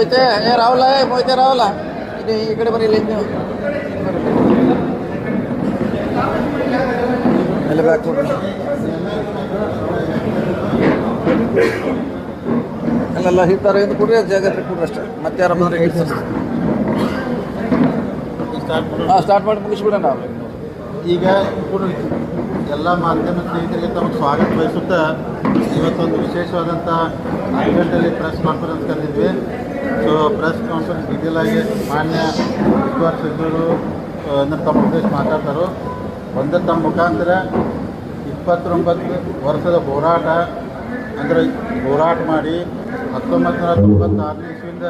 ಏ ಮೊಯ್ತೆ ಏ ರಾಹುಲ ಏ ಮೊಯ್ತೆ ರಾಹುಲ. ಇದು ಈ ಕಡೆ ಬರೀ ಇಲ್ಲಿ ನೀವು ಎಲ್ಲ ಬ್ಯಾಕ್ ಅಲ್ಲೆಲ್ಲ ಹಿಡ್ತಾರೆ ಎಂದು ಕೊಡ್ರಿ ಜಾಗ್ರತೆ ಕೊಡ್ರಿ ಅಷ್ಟೇ. ಮತ್ತೆ ಯಾರು ಬಂದ್ರೆ ಹಾಂ ಸ್ಟಾರ್ಟ್ ಮಾಡಿ ಮುಗಿಸ್ಬಿಡೋಣ. ನಾವು ಈಗ ಎಲ್ಲ ಮಾಧ್ಯಮ ಸ್ನೇಹಿತರಿಗೆ ತಮಗೆ ಸ್ವಾಗತ ಬಯಸುತ್ತಾ ಇವತ್ತೊಂದು ವಿಶೇಷವಾದಂಥ ಇವೆಂಟಲ್ಲಿ ಪ್ರೆಸ್ ಕಾನ್ಫರೆನ್ಸ್ ಕರೆದಿದ್ವಿ. ಸೊ ಪ್ರೆಸ್ ಕಾನ್ಫರೆನ್ಸ್ ಡೀಟೇಲ್ ಆಗಿ ಮಾನ್ಯ ಉಸ್ತುವಾರಿ ಸಚಿವರು ಅಂದ್ರೆ ತಮ್ಮ ಉದ್ದೇಶ ಮಾತಾಡ್ತಾರೋ, ಒಂದೇ ತಮ್ಮ ಮುಖಾಂತರ ಇಪ್ಪತ್ತೊಂಬತ್ತು ವರ್ಷದ ಹೋರಾಟ, ಅಂದರೆ ಹೋರಾಟ ಮಾಡಿ ಹತ್ತೊಂಬತ್ತು ನೂರ ತೊಂಬತ್ತಾರನೇ ಇಸ್ವಿಯಿಂದ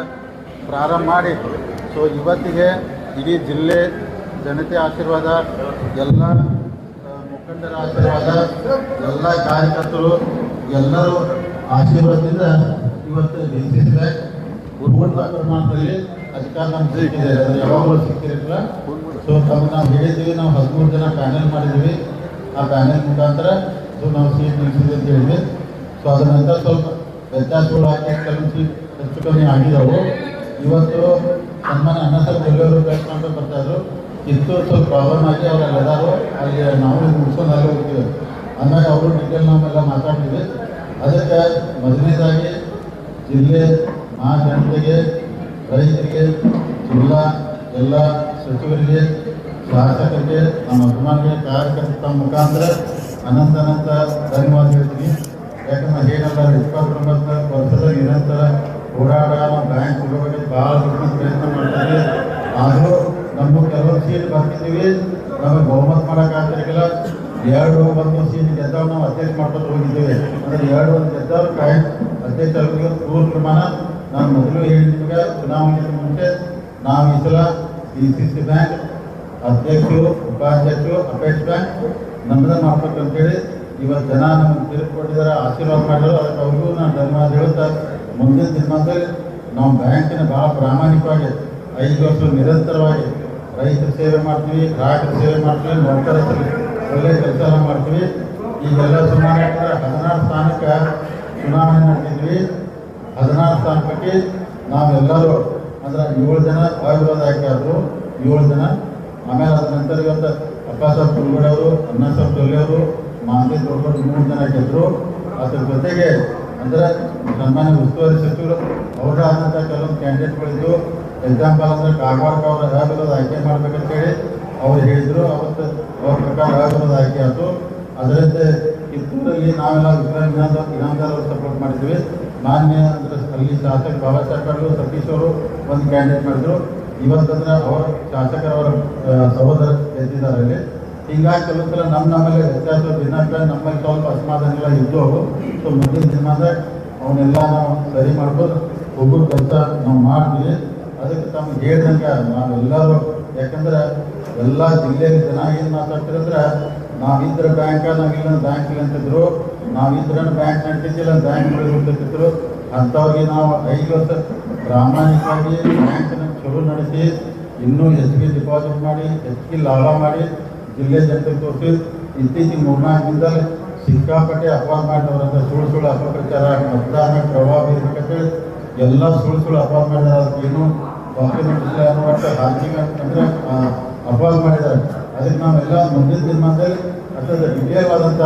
ಪ್ರಾರಂಭ ಮಾಡಿ. ಸೊ ಇವತ್ತಿಗೆ ಇಡೀ ಜಿಲ್ಲೆ ಜನತೆ ಆಶೀರ್ವಾದ, ಎಲ್ಲ ಮುಖಂಡರ ಆಶೀರ್ವಾದ, ಎಲ್ಲ ಕಾರ್ಯಕರ್ತರು ಎಲ್ಲರೂ ಆಶೀರ್ವಾದದಿಂದ ಇವತ್ತು ನಿಂತಿದೆ ಪೂರ್ಣ ಪ್ರಮಾಣದಲ್ಲಿ ಅಧಿಕಾರ ನಮ್ಗೆ ಸಿಕ್ಕಿದೆ. ಅದು ಯಾವಾಗಲೂ ಸಿಕ್ಕಿರಲಿಲ್ಲ ಸೊ ತಮ್ಮ ನಾವು ಹೇಳಿದ್ದೀವಿ ನಾವು ಹದಿಮೂರು ಜನ ಪ್ಯಾನೆಲ್ ಮಾಡಿದ್ದೀವಿ. ಆ ಪ್ಯಾನೆಲ್ ಮುಖಾಂತರ ಸೊ ನಾವು ಸೀಟ್ ನಿಲ್ಲಿಸಿದ್ವಿ ಅಂತ ಹೇಳಿದ್ವಿ. ಸೊ ಅದರ ನಂತರ ಸ್ವಲ್ಪ ವ್ಯತ್ಯಾಸಗಳು ಹಾಕಿ ಕೆಲವು ಸೀಟ್ ಹೆಚ್ಚು ಕಮ್ಮಿ ಆಗಿದ್ದವು ಇವತ್ತು ಸನ್ಮಾನ ಅನ್ನ ಸರ್ ಎಲ್ಲರೂ ಪ್ರೆಸ್ ಮಾಡ್ಕೊಂಡು ಬರ್ತಾಯಿದ್ರು ಕಿತ್ತೂರು ಸ್ವಲ್ಪ ಪ್ರಾಬ್ಲಮ್ ಆಗಿ ಅವ್ರು ಎಲ್ಲರೂ ಅಲ್ಲಿ ನಾವು ಮುಗಿಸ್ಕೊಂಡು ಅಲ್ಲಿ ಹೋಗ್ತೀವಿ. ಆಮೇಲೆ ಅವರು ಡೀಟೇಲ್ ನಾವೆಲ್ಲ ಮಾತಾಡ್ತೀವಿ ಅದಕ್ಕೆ ಮೊದಲನೇದಾಗಿ ಜಿಲ್ಲೆ ಮಹಾ ಜನತೆಗೆ, ರೈತರಿಗೆ, ಜಿಲ್ಲಾ ಎಲ್ಲ ಸಚಿವರಿಗೆ, ಶಾಸಕರಿಗೆ, ನಮ್ಮ ಅಭಿಮಾನಿಗೆ ಕಾರ್ಯಕರ್ತ ಮುಖಾಂತರ ಅನಂತ ಅನಂತ ಧನ್ಯವಾದ ಹೇಳ್ತೀನಿ. ಯಾಕಂದ್ರೆ ಏನಲ್ಲ ಇಪ್ಪತ್ತೊಂಬತ್ತು ವರ್ಷದ ನಿರಂತರ ಹೋರಾಟ ನಾವು ಬ್ಯಾಂಕ್ ಕೊಡೋಬಗ್ಗೆ ಭಾಳ ದೊಡ್ಡ ಪ್ರಯತ್ನ ಮಾಡ್ತಾರೆ. ಆದರೂ ನಮ್ಮ ಕೆಲವು ಸೀಟ್ ಬರ್ತಿದ್ದೀವಿ. ನಮಗೆ ಬಹುಮತ ಮಾಡೋಕ್ಕಾಗ್ತಿರಲಿಲ್ಲ ಎರಡು ಒಂದು ಸೀಟ್ ಗೆದ್ದವ್ರು ನಾವು ಅಧ್ಯಕ್ಷ ಮಾಡ್ಕೊಂಡು ಹೋಗಿದ್ದೇವೆ. ಅಂದರೆ ಎರಡು ಒಂದು ಗೆದ್ದವ್ರು ಅಧ್ಯಕ್ಷ ಪೂರ್ವ ಪ್ರಮಾಣ. ನಾನು ಮೊದಲು ಹೇಳಿದ ಚುನಾವಣೆಗೆ ಮುಂಚೆ ನಾವು ಈ ಸಲ ಡಿ ಸಿ ಸಿ ಬ್ಯಾಂಕ್ ಅಧ್ಯಕ್ಷರು, ಉಪಾಧ್ಯಕ್ಷರು, ಅಪೇಕ್ಷ ಬ್ಯಾಂಕ್ ನಮ್ಮದ ಮಾಡ್ಬೇಕಂತೇಳಿ ಇವತ್ತು ಜನ ನಮಗೆ ತೀರ್ಪು ಕೊಟ್ಟಿದ್ದಾರೆ ಆಶೀರ್ವಾದ ಮಾಡಿದ್ರು. ಅದಕ್ಕೆ ಅವ್ರಿಗೂ ನಾನು ಧನ್ಯವಾದ ಹೇಳ್ತಾ ಮುಂದಿನ ದಿನಮಾನದಲ್ಲಿ ನಾವು ಬ್ಯಾಂಕಿನ ಭಾಳ ಪ್ರಾಮಾಣಿಕವಾಗಿ ಐದು ವರ್ಷ ನಿರಂತರವಾಗಿ ರೈತರ ಸೇವೆ ಮಾಡ್ತೀವಿ, ಗ್ರಾಹಕರ ಸೇವೆ ಮಾಡ್ತೀವಿ ನೌಕರ ಒಳ್ಳೆ ಕೆಲಸ ಮಾಡ್ತೀವಿ. ಈಗೆಲ್ಲ ಸುಮಾರು ಹದಿನಾರು ಸ್ಥಾನಕ್ಕೆ ಚುನಾವಣೆ ನಡೆದಿದ್ವಿ. ಹದಿನಾರು ಸ್ಥಾನಕ್ಕೆ ನಾವೆಲ್ಲರೂ ಅಂದ್ರೆ ಏಳು ಜನ ಆಯುರ್ವೇದ ಆದರು, ಏಳು ಜನ ಆಮೇಲೆ ಅದ ನಂತರ ಇವತ್ತು ಅಪ್ಪ ಸಾಹೇಬ್ ಕುಲ್ಗಡೆ ಅವರು ಅಣ್ಣ ಸಾಹೇಬ್ ತೊಲೆ ಅವರು ದೊಡ್ಡವರು ದೊಡ್ಡ ಮೂರು ಜನ ಗೆದ್ದರು ಅದ್ರ ಜೊತೆಗೆ ಅಂದ್ರೆ ಸನ್ಮಾನ್ಯ ಉಸ್ತುವಾರಿ ಸಚಿವರು ಅವರ ಆದಂಥ ಕೆಲವೊಂದು ಕ್ಯಾಂಡಿಡೇಟ್ಗಳಿದ್ದು ಎಕ್ಸಾಂಪಲ್ ಅಂದ್ರೆ ಕಾಗವಾಡಕ ಅವರ ಆಯುರ್ವೇದ ಆಯ್ಕೆ ಮಾಡ್ಬೇಕಂತೇಳಿ ಅವ್ರು ಹೇಳಿದ್ರು. ಅವತ್ತು ಅವ್ರ ಪ್ರಕಾರ ಆಯುರ್ವೇದ ಆಯ್ಕೆ ಆಯಿತು. ಅದರಂತೆ ಕಿತ್ತೂರಲ್ಲಿ ನಾವೆಲ್ಲ ಇನಾಮದಾರ್ ಅವರು ಸಪೋರ್ಟ್ ಮಾಡಿದ್ವಿ. ಮಾನ್ಯ ಅಂದ್ರೆ ಅಲ್ಲಿ ಶಾಸಕ ಬಾಬಾ ಸಾಹೇಬ್ ಸತೀಶ್ ಅವರು ಒಂದು ಕ್ಯಾಂಡಿಡೇಟ್ ಮಾಡಿದ್ರು. ಇವತ್ತಂದ್ರೆ ಅವರ ಶಾಸಕರವರ ಸಹೋದರ ಗೆದ್ದಿದ್ದಾರೆ ಅಲ್ಲಿ. ಹಿಂಗಾಗಿ ಕೆಲವು ಸಲ ನಮ್ಮ ನಮ್ಮಲ್ಲಿ ವ್ಯತ್ಯಾಸ ದಿನಾಂಕ ನಮ್ಮಲ್ಲಿ ಸ್ವಲ್ಪ ಅಸಮಾಧಾನ ಎಲ್ಲ ಇದ್ದವು. ಸೊ ಮುಂದಿನ ದಿನದಾಗ ಅವನ್ನೆಲ್ಲ ನಾವು ಸರಿ ಮಾಡ್ಬೋದು. ಒಬ್ಬರು ಕೆಲಸ ನಾವು ಮಾಡ್ತೀವಿ. ಅದಕ್ಕೆ ತಮ್ಗೆ ಹೇಳ್ದಂಗೆ ನಾವೆಲ್ಲರೂ, ಯಾಕಂದ್ರೆ ಎಲ್ಲ ಜಿಲ್ಲೆಯಲ್ಲಿ ಜನ ಏನು ಮಾತಾಡ್ತಿರಂದ್ರೆ, ನಾವಿದ್ರೆ ಬ್ಯಾಂಕ ನಾವಿಲ್ಲ ಬ್ಯಾಂಕ್ ಇಲ್ಲ ಅಂತಿದ್ರು ನಾವಿದ್ರ ಬ್ಯಾಂಕ್ ನಡ್ತಿದ್ದಿಲ್ಲ ಬ್ಯಾಂಕ್ ಹೋಗ್ತಿದ್ರು ಅಂಥವ್ರಿಗೆ ನಾವು ಐದು ವರ್ಷ ಪ್ರಾಮಾಣಿಕವಾಗಿ ಬ್ಯಾಂಕನ್ನು ಚಲೋ ನಡೆಸಿ, ಇನ್ನೂ ಹೆಚ್ಚಿಗೆ ಡಿಪಾಸಿಟ್ ಮಾಡಿ, ಹೆಚ್ಚಿಗೆ ಲಾಭ ಮಾಡಿ ಜಿಲ್ಲೆ ಜನತೆ ತೋರಿಸಿ, ಇತ್ತೀಚಿಗೆ ಮೂರ್ನಾಲ್ಕು ದಿನದಲ್ಲಿ ಸಿಕ್ಕಾಪಟ್ಟೆ ಅಪವಾದ ಮಾಡಿದವರಂತ ಸುಳ್ಳು ಸುಳ್ಳು ಅಪಪ್ರಚಾರ, ಮತದಾನ ಪ್ರಭಾವ ಬೀರ್ಬೇಕಂತೇಳಿ ಎಲ್ಲ ಸುಳ್ಳು ಸುಳ್ಳು ಅಪವಾದ ಮಾಡಿದಾರೆ. ಏನು ಡಾಕ್ಯುಮೆಂಟ್ ಇಲ್ಲ ಅನ್ನೋ ಒಟ್ಟು ಹಾಕಿಂಗ್ ಅಪವಾದ ಮಾಡಿದ್ದಾರೆ. ಅದಕ್ಕೆ ನಾವೆಲ್ಲ ಮುಂದಿನ ದಿನಮಾನದಲ್ಲಿ ಅಷ್ಟೊಂದು ವಿಜಯವಾದಂಥ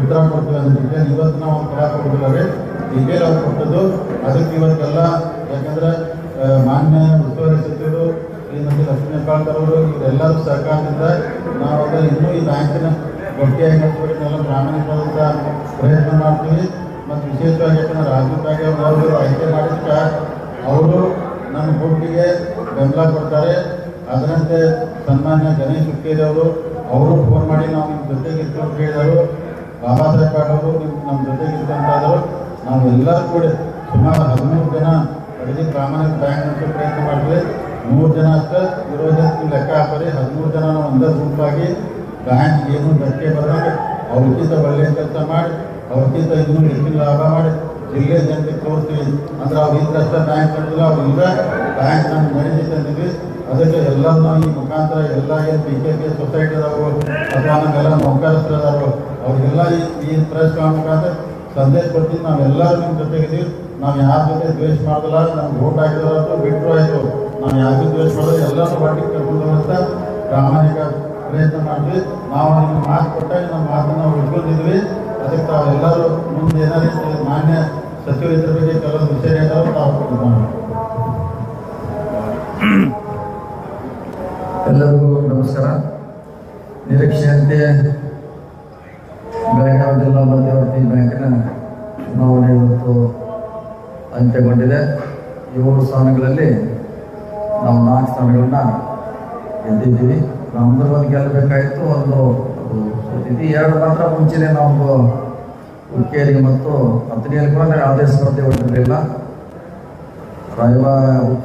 ಉತ್ತರ ಕೊಡ್ತೀವಿ ಹೇಳಿದ್ರೆ ಇವತ್ತು ನಾವು ಕೊಡಕ್ಕೆ ಕೊಡೋದಿಲ್ಲ ರೀ ಡಿಟೇಲ್ ನಾವು ಕೊಟ್ಟದ್ದು, ಅದಕ್ಕೆ ಇವತ್ತೆಲ್ಲ, ಯಾಕಂದ್ರೆ ಮಾನ್ಯ ಉಸ್ತುವಾರಿ ಸಚಿವರು ಇಲ್ಲಿ ಲಕ್ಷ್ಮೀ ಹೆಬ್ಬಾಳ್ಕರ್ ಅವರು ಇವರೆಲ್ಲರೂ ಸರ್ಕಾರದಿಂದ ನಾವು ಅದರ ಇನ್ನೂ ಈ ಬ್ಯಾಂಕಿನ ಗಟ್ಟಿಯಾಗಿ ನಡೆಸಬೇಕನ್ನೆಲ್ಲ ಪ್ರಯತ್ನ ಮಾಡ್ತೀವಿ. ಮತ್ತು ವಿಶೇಷವಾಗಿ ಯಾಕಂದ್ರೆ ರಾಜೀವ್ ಗಾಂಧಿ ಅವರು ಆಯ್ಕೆ ಮಾಡಿದಕ್ಕೆ ಅವರು ನಮ್ಮ ಗುಂಪಿಗೆ ಬೆಂಬಲ ಕೊಡ್ತಾರೆ. ಅದರಂತೆ ಸನ್ಮಾನ್ಯ ಗಣೇಶ್ ಹುಕ್ಕೇರಿ ಅವರು ಅವರು ಫೋನ್ ಮಾಡಿ ನಾವು ನಿಮ್ಮ ಜೊತೆಗೆ ಇರ್ತೀವಿ ಅಂತ ಹೇಳಿದರು ಬಾಬಾ ನೀವು ನಿಮ್ಮ ಜೊತೆಗೆ ಇದ್ದಂತಾದರೂ ನಾವು ಎಲ್ಲರೂ ಕೂಡ ಸುಮಾರು ಹದಿಮೂರು ಜನ ಅಡಿಗೆ ಪ್ರಾಮಾಣಿಕ ಬ್ಯಾಂಕ್ ಅಂತ ಪ್ರಯತ್ನ ಮಾಡಿದ್ವಿ ಮೂರು ಜನ ಅಷ್ಟೇ ಇರೋದೇ ಲೆಕ್ಕ ಹಾಕೋರಿ ಹದಿಮೂರು ಜನ ಒಂದೇ ಗುಂಪಾಗಿ ಬ್ಯಾಂಕ್ ಏನು ಧಕ್ಕೆ ಬರೋದು ಅವ್ರಿಗಿಂತ ಒಳ್ಳೆಯ ಕೆಲಸ ಮಾಡಿ ಅವ್ರಿಗಿಂತ ಇನ್ನೂ ಹೆಚ್ಚಿನ ಲಾಭ ಮಾಡಿ, ಜಿಲ್ಲೆ ಜನಕ್ಕೆ ತೋರಿಸ್ತೀವಿ. ಅಂದ್ರೆ ಅವ್ರು ಇದ್ರಷ್ಟ ಬ್ಯಾಂಕ್ ನಡೆದಿಲ್ಲ ಅವ್ರು ಇಲ್ಲ ಬ್ಯಾಂಕ್ ನಮ್ಗೆ ನಡೀತೈತೆ ಅಂದಿದ್ವಿ ಅದಕ್ಕೆ ಎಲ್ಲರೂ ಈ ಮುಖಾಂತರ ಎಲ್ಲ ಏನು ಬಿ ಕೆ ಪಿ ಸೊಸೈಟಿದವರು ಅಥವಾ ನಮ್ಮೆಲ್ಲ ನೌಕರಸ್ಥರು ಅದಾರು ಅವ್ರಿಗೆಲ್ಲ ಈ ಪ್ರೆಸ್ ಮುಖಾಂತರ ಸಂದೇಶ ಕೊಡ್ತೀವಿ ನಾವೆಲ್ಲರೂ ನಿಮ್ಮ ಜೊತೆಗಿದ್ದೀವಿ ನಾವು ಯಾರ ಜೊತೆ ದ್ವೇಷ ಮಾಡೋದಿಲ್ಲ ನಮ್ಗೆ ಓಟ್ ಹಾಕಿದಾರತ್ತು ಬಿಟ್ಟರು ಆಯಿತು. ನಾವು ಯಾರಿಗೂ ದ್ವೇಷ ಮಾಡೋದು ಎಲ್ಲರೂ ಒಟ್ಟಿಗೆ ಕರ್ಕೊಂಡು ಅಂತ ಪ್ರಾಮಾಣಿಕ ಪ್ರಯತ್ನ ಮಾಡಿದ್ವಿ ನಾವು ನಿಮ್ಗೆ ಮಾತು ಕೊಟ್ಟಾಗ ನಮ್ಮ ಮಾತನ್ನು ನಾವು ಇಟ್ಕೊಂಡಿದ್ವಿ ಅದಕ್ಕೆ ತಾವೆಲ್ಲರೂ ಮುಂದೆ ಏನಾದ್ರು ಮಾನ್ಯ ಸಚಿವರು ಬಗ್ಗೆ ಕೆಲವೊಂದು ವಿಷಯ ಹೇಳ್ತಾರೆ ತಾವು ಕೊಟ್ಟಿದ್ದಾನೆ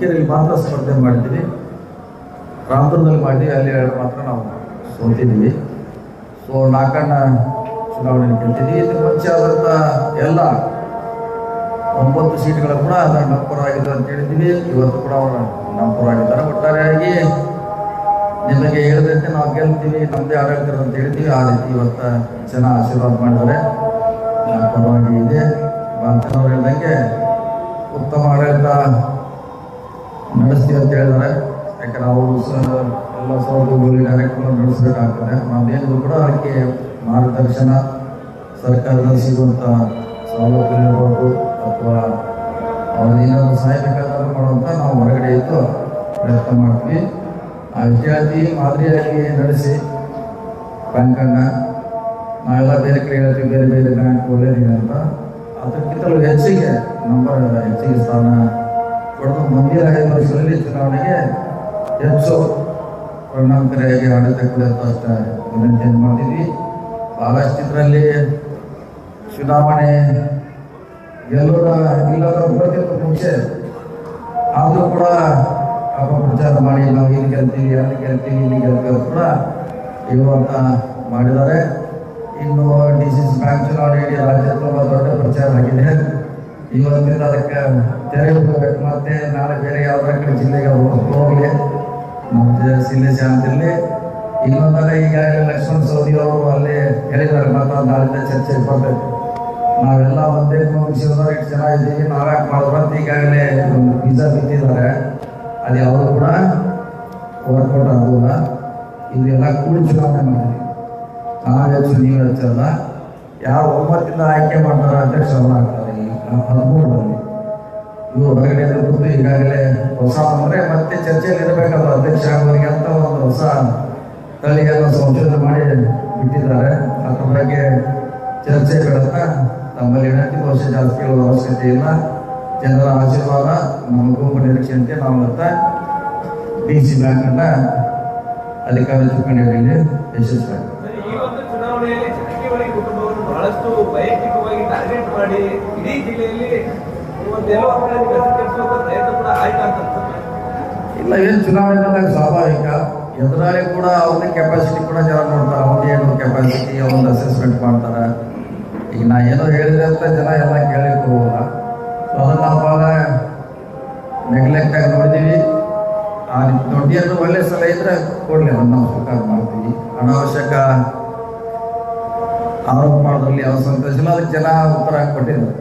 ಹುಕ್ಕೇರಿಯಲ್ಲಿ ಮಾತ್ರ ಸ್ಪರ್ಧೆ ಮಾಡ್ತೀವಿ. ರಾಮಪುರದಲ್ಲಿ ಮಾಡಿ ಅಲ್ಲಿ ಎರಡು ಮಾತ್ರ ನಾವು ಸೋತಿದ್ದೀವಿ. ಸೊ ನಾಲ್ಕಣ್ಣ ಚುನಾವಣೆ ಗೆಲ್ತಿದ್ವಿ ಇದಕ್ಕೆ ಮುಂಚೆ ಆದಂಥ ಎಲ್ಲ ಒಂಬತ್ತು ಸೀಟ್ಗಳು ಕೂಡ ನಮ್ಮ ಆಗಿದ್ದಾರೆ ಅಂತ ಹೇಳಿದ್ವಿ ಇವತ್ತು ಕೂಡ ಅವರು ನಮ್ಮ ಪರವಾಗಿದ್ದಾರೆ ಒಟ್ಟಾರೆಯಾಗಿ ನಿಮಗೆ ಹೇಳಿದಂತೆ ನಾವು ಗೆಲ್ತೀವಿ ನಮ್ಮದೇ ಆಡಳಿತ ಅಂತ ಹೇಳ್ತೀವಿ ಆ ರೀತಿ ಇವತ್ತು ಜನ ಆಶೀರ್ವಾದ ಮಾಡಿದ್ದಾರೆ. ನಮ್ಮ ಪರವಾಗಿ ಇದೆ. ಬಾಂತನವ್ರು ಹೇಳಿದಂಗೆ ಉತ್ತಮ ಆಡಳಿತ ನಡೆಸ್ತೀವಿ ಅಂತ ಹೇಳಿದ್ರೆ, ಯಾಕಂದ್ರೆ ಅವರು ಎಲ್ಲ ಸೌಲಭ್ಯಗಳು ಕಾರ್ಯಕ್ರಮ ನಡೆಸಬೇಕಾಗ್ತದೆ. ನಾವೇನಿದ್ರು ಕೂಡ ಅದಕ್ಕೆ ಮಾರ್ಗದರ್ಶನ, ಸರ್ಕಾರದಲ್ಲಿ ಸಿಗುವಂಥ ಸೌಲಭ್ಯ ಇರ್ಬೋದು, ಅಥವಾ ಅವ್ರೇನಾದ್ರು ಸಹಾಯ ಬೇಕಾದ್ರೂ ಮಾಡುವಂಥ ನಾವು ಹೊರಗಡೆ ಇದ್ದು ಪ್ರಯತ್ನ ಮಾಡ್ತೀವಿ. ಆ ವಿದ್ಯಾರ್ಥಿ ಮಾದರಿಯಾಗಿ ನಡೆಸಿ ಬ್ಯಾಂಕನ್ನು ನಾವೆಲ್ಲ ಬೇರೆ ಕಡೆ ಹೇಳ್ತೀವಿ, ಬೇರೆ ಬೇರೆ ಬ್ಯಾಂಕ್ ಒಳ್ಳೇದಿದೆ ಅಂತ. ಅದಕ್ಕಿಂತಲೂ ಹೆಚ್ಚಿಗೆ, ನಂಬರ್ ಹೆಚ್ಚಿಗೆ ಸ್ಥಾನ ಪಡೆದು ಮುಂದಿನ ಐದು ಚುನಾವಣೆಗೆ ಹೆಚ್ಚು ಪರಿಣಾಮಕಾರಿಯಾಗಿ ಆಡಳಿತ ವಿನಂತಿಯನ್ನು ಮಾಡಿದ್ವಿ. ಭಾಳಷ್ಟು ಇದರಲ್ಲಿ ಚುನಾವಣೆ ಎಲ್ಲರ ಇಲ್ಲದ ಬರೋದಕ್ಕಿಂತ ಮುಂಚೆ ಆದರೂ ಕೂಡ ಅಪಪ್ರಚಾರ ಮಾಡಿ ನಾವು ಇಲ್ಲಿ ಗೆಲ್ತೀವಿ, ಅಲ್ಲಿ ಗೆಲ್ತೀವಿ, ಇಲ್ಲಿ ಗೆಲ್ತೀವಿ ಕೂಡ ಇರುವಂತ ಮಾಡಿದ್ದಾರೆ. ಇನ್ನು ಡಿ ಸಿ ಬ್ಯಾಂಕ್ ಚುನಾವಣೆಯಲ್ಲಿ ಇಡೀ ರಾಜ್ಯ ತುಂಬ ದೊಡ್ಡ ಪ್ರಚಾರ ಆಗಿದೆ. ಇವತ್ತಿಂದ ಅದಕ್ಕೆ ತೆರೆ ಹೋಗ್ಬೇಕು. ಮತ್ತೆ ನಾಳೆ ಬೇರೆ ಯಾವ್ದಾರ ಕಡೆ ಜಿಲ್ಲೆಗೆ ಹೋಗ್ಲಿ. ಮತ್ತೆ ಜಿಲ್ಲೆ ಶಾಂತಿಯಲ್ಲಿ ಇನ್ನೊಂದಲ್ಲ ಈಗಾಗಲೇ ಲಕ್ಷ್ಮಣ್ ಸೌದಿ ಅವರು ಅಲ್ಲಿ ಹೇಳಿದ್ದಾರೆ. ಮತ್ತೆ ನಾಳಿಂದ ಚರ್ಚೆ ಬರ್ತೈತೆ ನಾವೆಲ್ಲ ಒಂದೇ ಮುಗಿಸಿದ್ರೆ ಎಷ್ಟು ಜನ ಇದ್ದೀವಿ. ನಾಲ್ಕು ಮಾಡಿದ್ರು ಅಂತ ಈಗಾಗಲೇ ಬೀಜ ಬಿತ್ತಿದ್ದಾರೆ ಅದು ಯಾವುದು ಕೂಡ ವರ್ಕೌಟ್ ಆಗೋಲ್ಲ ಇವರೆಲ್ಲ ಕೂಡಿ ಚುನಾವಣೆ ಮಾಡಿದ್ವಿ ನಾವು ಹೆಚ್ಚು ನೀವು ಹೆಚ್ಚಲ್ಲ ಯಾರು ಒಮ್ಮತ್ತಿಂದ ಆಯ್ಕೆ ಮಾಡ್ತಾರೆ ಅವರು ಆಗ್ತಾರೆ ಈ ಹದಿಮೂರರಲ್ಲಿ ಇವರು ಹೊರಗಡೆ ಕೂತು ಈಗಾಗಲೇ ಹೊಸ ಅಂದರೆ ಮತ್ತೆ ಚರ್ಚೆಯಲ್ಲಿ ಇರಬೇಕಲ್ಲ ಅಧ್ಯಕ್ಷ ಆಗೋರಿಗೆ ಅಂತ ಒಂದು ಹೊಸ ತಳಿಯನ್ನು ಸಂಶೋಧನೆ ಮಾಡಿ ಬಿಟ್ಟಿದ್ದಾರೆ. ಅದ್ರ ಬಗ್ಗೆ ಚರ್ಚೆ ಬೇಡತ್ತ ನಮ್ಮಲ್ಲಿ ವಿನಂತಿ ಬಹುಶಃ ಜಾಸ್ತಿ ಕೇಳುವ ಅವಶ್ಯಕತೆ ಇಲ್ಲ. ಜನರ ಆಶೀರ್ವಾದ ನಮ್ಮ ಗುಂಪು ನಿರೀಕ್ಷೆಯಂತೆ ನಾವು ಮತ್ತೆ ಡಿ ಸಿ ಬ್ಯಾಂಕನ್ನ ಅಧಿಕಾರ ಚುನಾವಣೆಯಲ್ಲಿ ಕುಟುಂಬವನ್ನು ಬಹಳಷ್ಟು ವೈಯಕ್ತಿಕವಾಗಿ ಟಾರ್ಗೆಟ್ ಮಾಡಿ ಇಡೀ ಜಿಲ್ಲೆಯಲ್ಲಿ ಪ್ರಯತ್ನ ಕೂಡ ಅಂತ ಇಲ್ಲ ಏನು ಚುನಾವಣೆ ಸ್ವಾಭಾವಿಕ. ಎದುರಾಳಿ ಕೂಡ ಅವ್ರನ್ನ ಕೆಪಾಸಿಟಿ ಕೂಡ ಜನ ನೋಡ್ತಾರೆ. ಅವ್ರದ್ದು ಕೆಪಾಸಿಟಿ ಅವ್ರದ್ದು ಅಸೆಸ್ಮೆಂಟ್ ಮಾಡ್ತಾರೆ. ಈಗ ನಾ ಏನೋ ಹೇಳಿದ್ರೆ ಅಂತ ಜನ ಎಲ್ಲ ಕೇಳಲಿಕ್ಕೆ ಹೋಗಲ್ಲ ಸೊ ಅದನ್ನು ನಾವು ನೆಗ್ಲೆಕ್ಟ್ ಆಗಿ ನೋಡಿದ್ದೀವಿ ಆ ಒಳ್ಳೆ ಸಲ ಇದ್ರೆ ಕೊಡಲಿ ಅದನ್ನು ನಾವು ಮಾಡ್ತೀವಿ. ಅನಾವಶ್ಯಕ ಆರೋಪ ಮಾಡೋದ್ರಲ್ಲಿ ಯಾವ ಸಂತೋಷ ಇಲ್ಲ ಅದಕ್ಕೆ ಜನ ಉತ್ತರ ಕೊಟ್ಟಿದ್ದಾರೆ.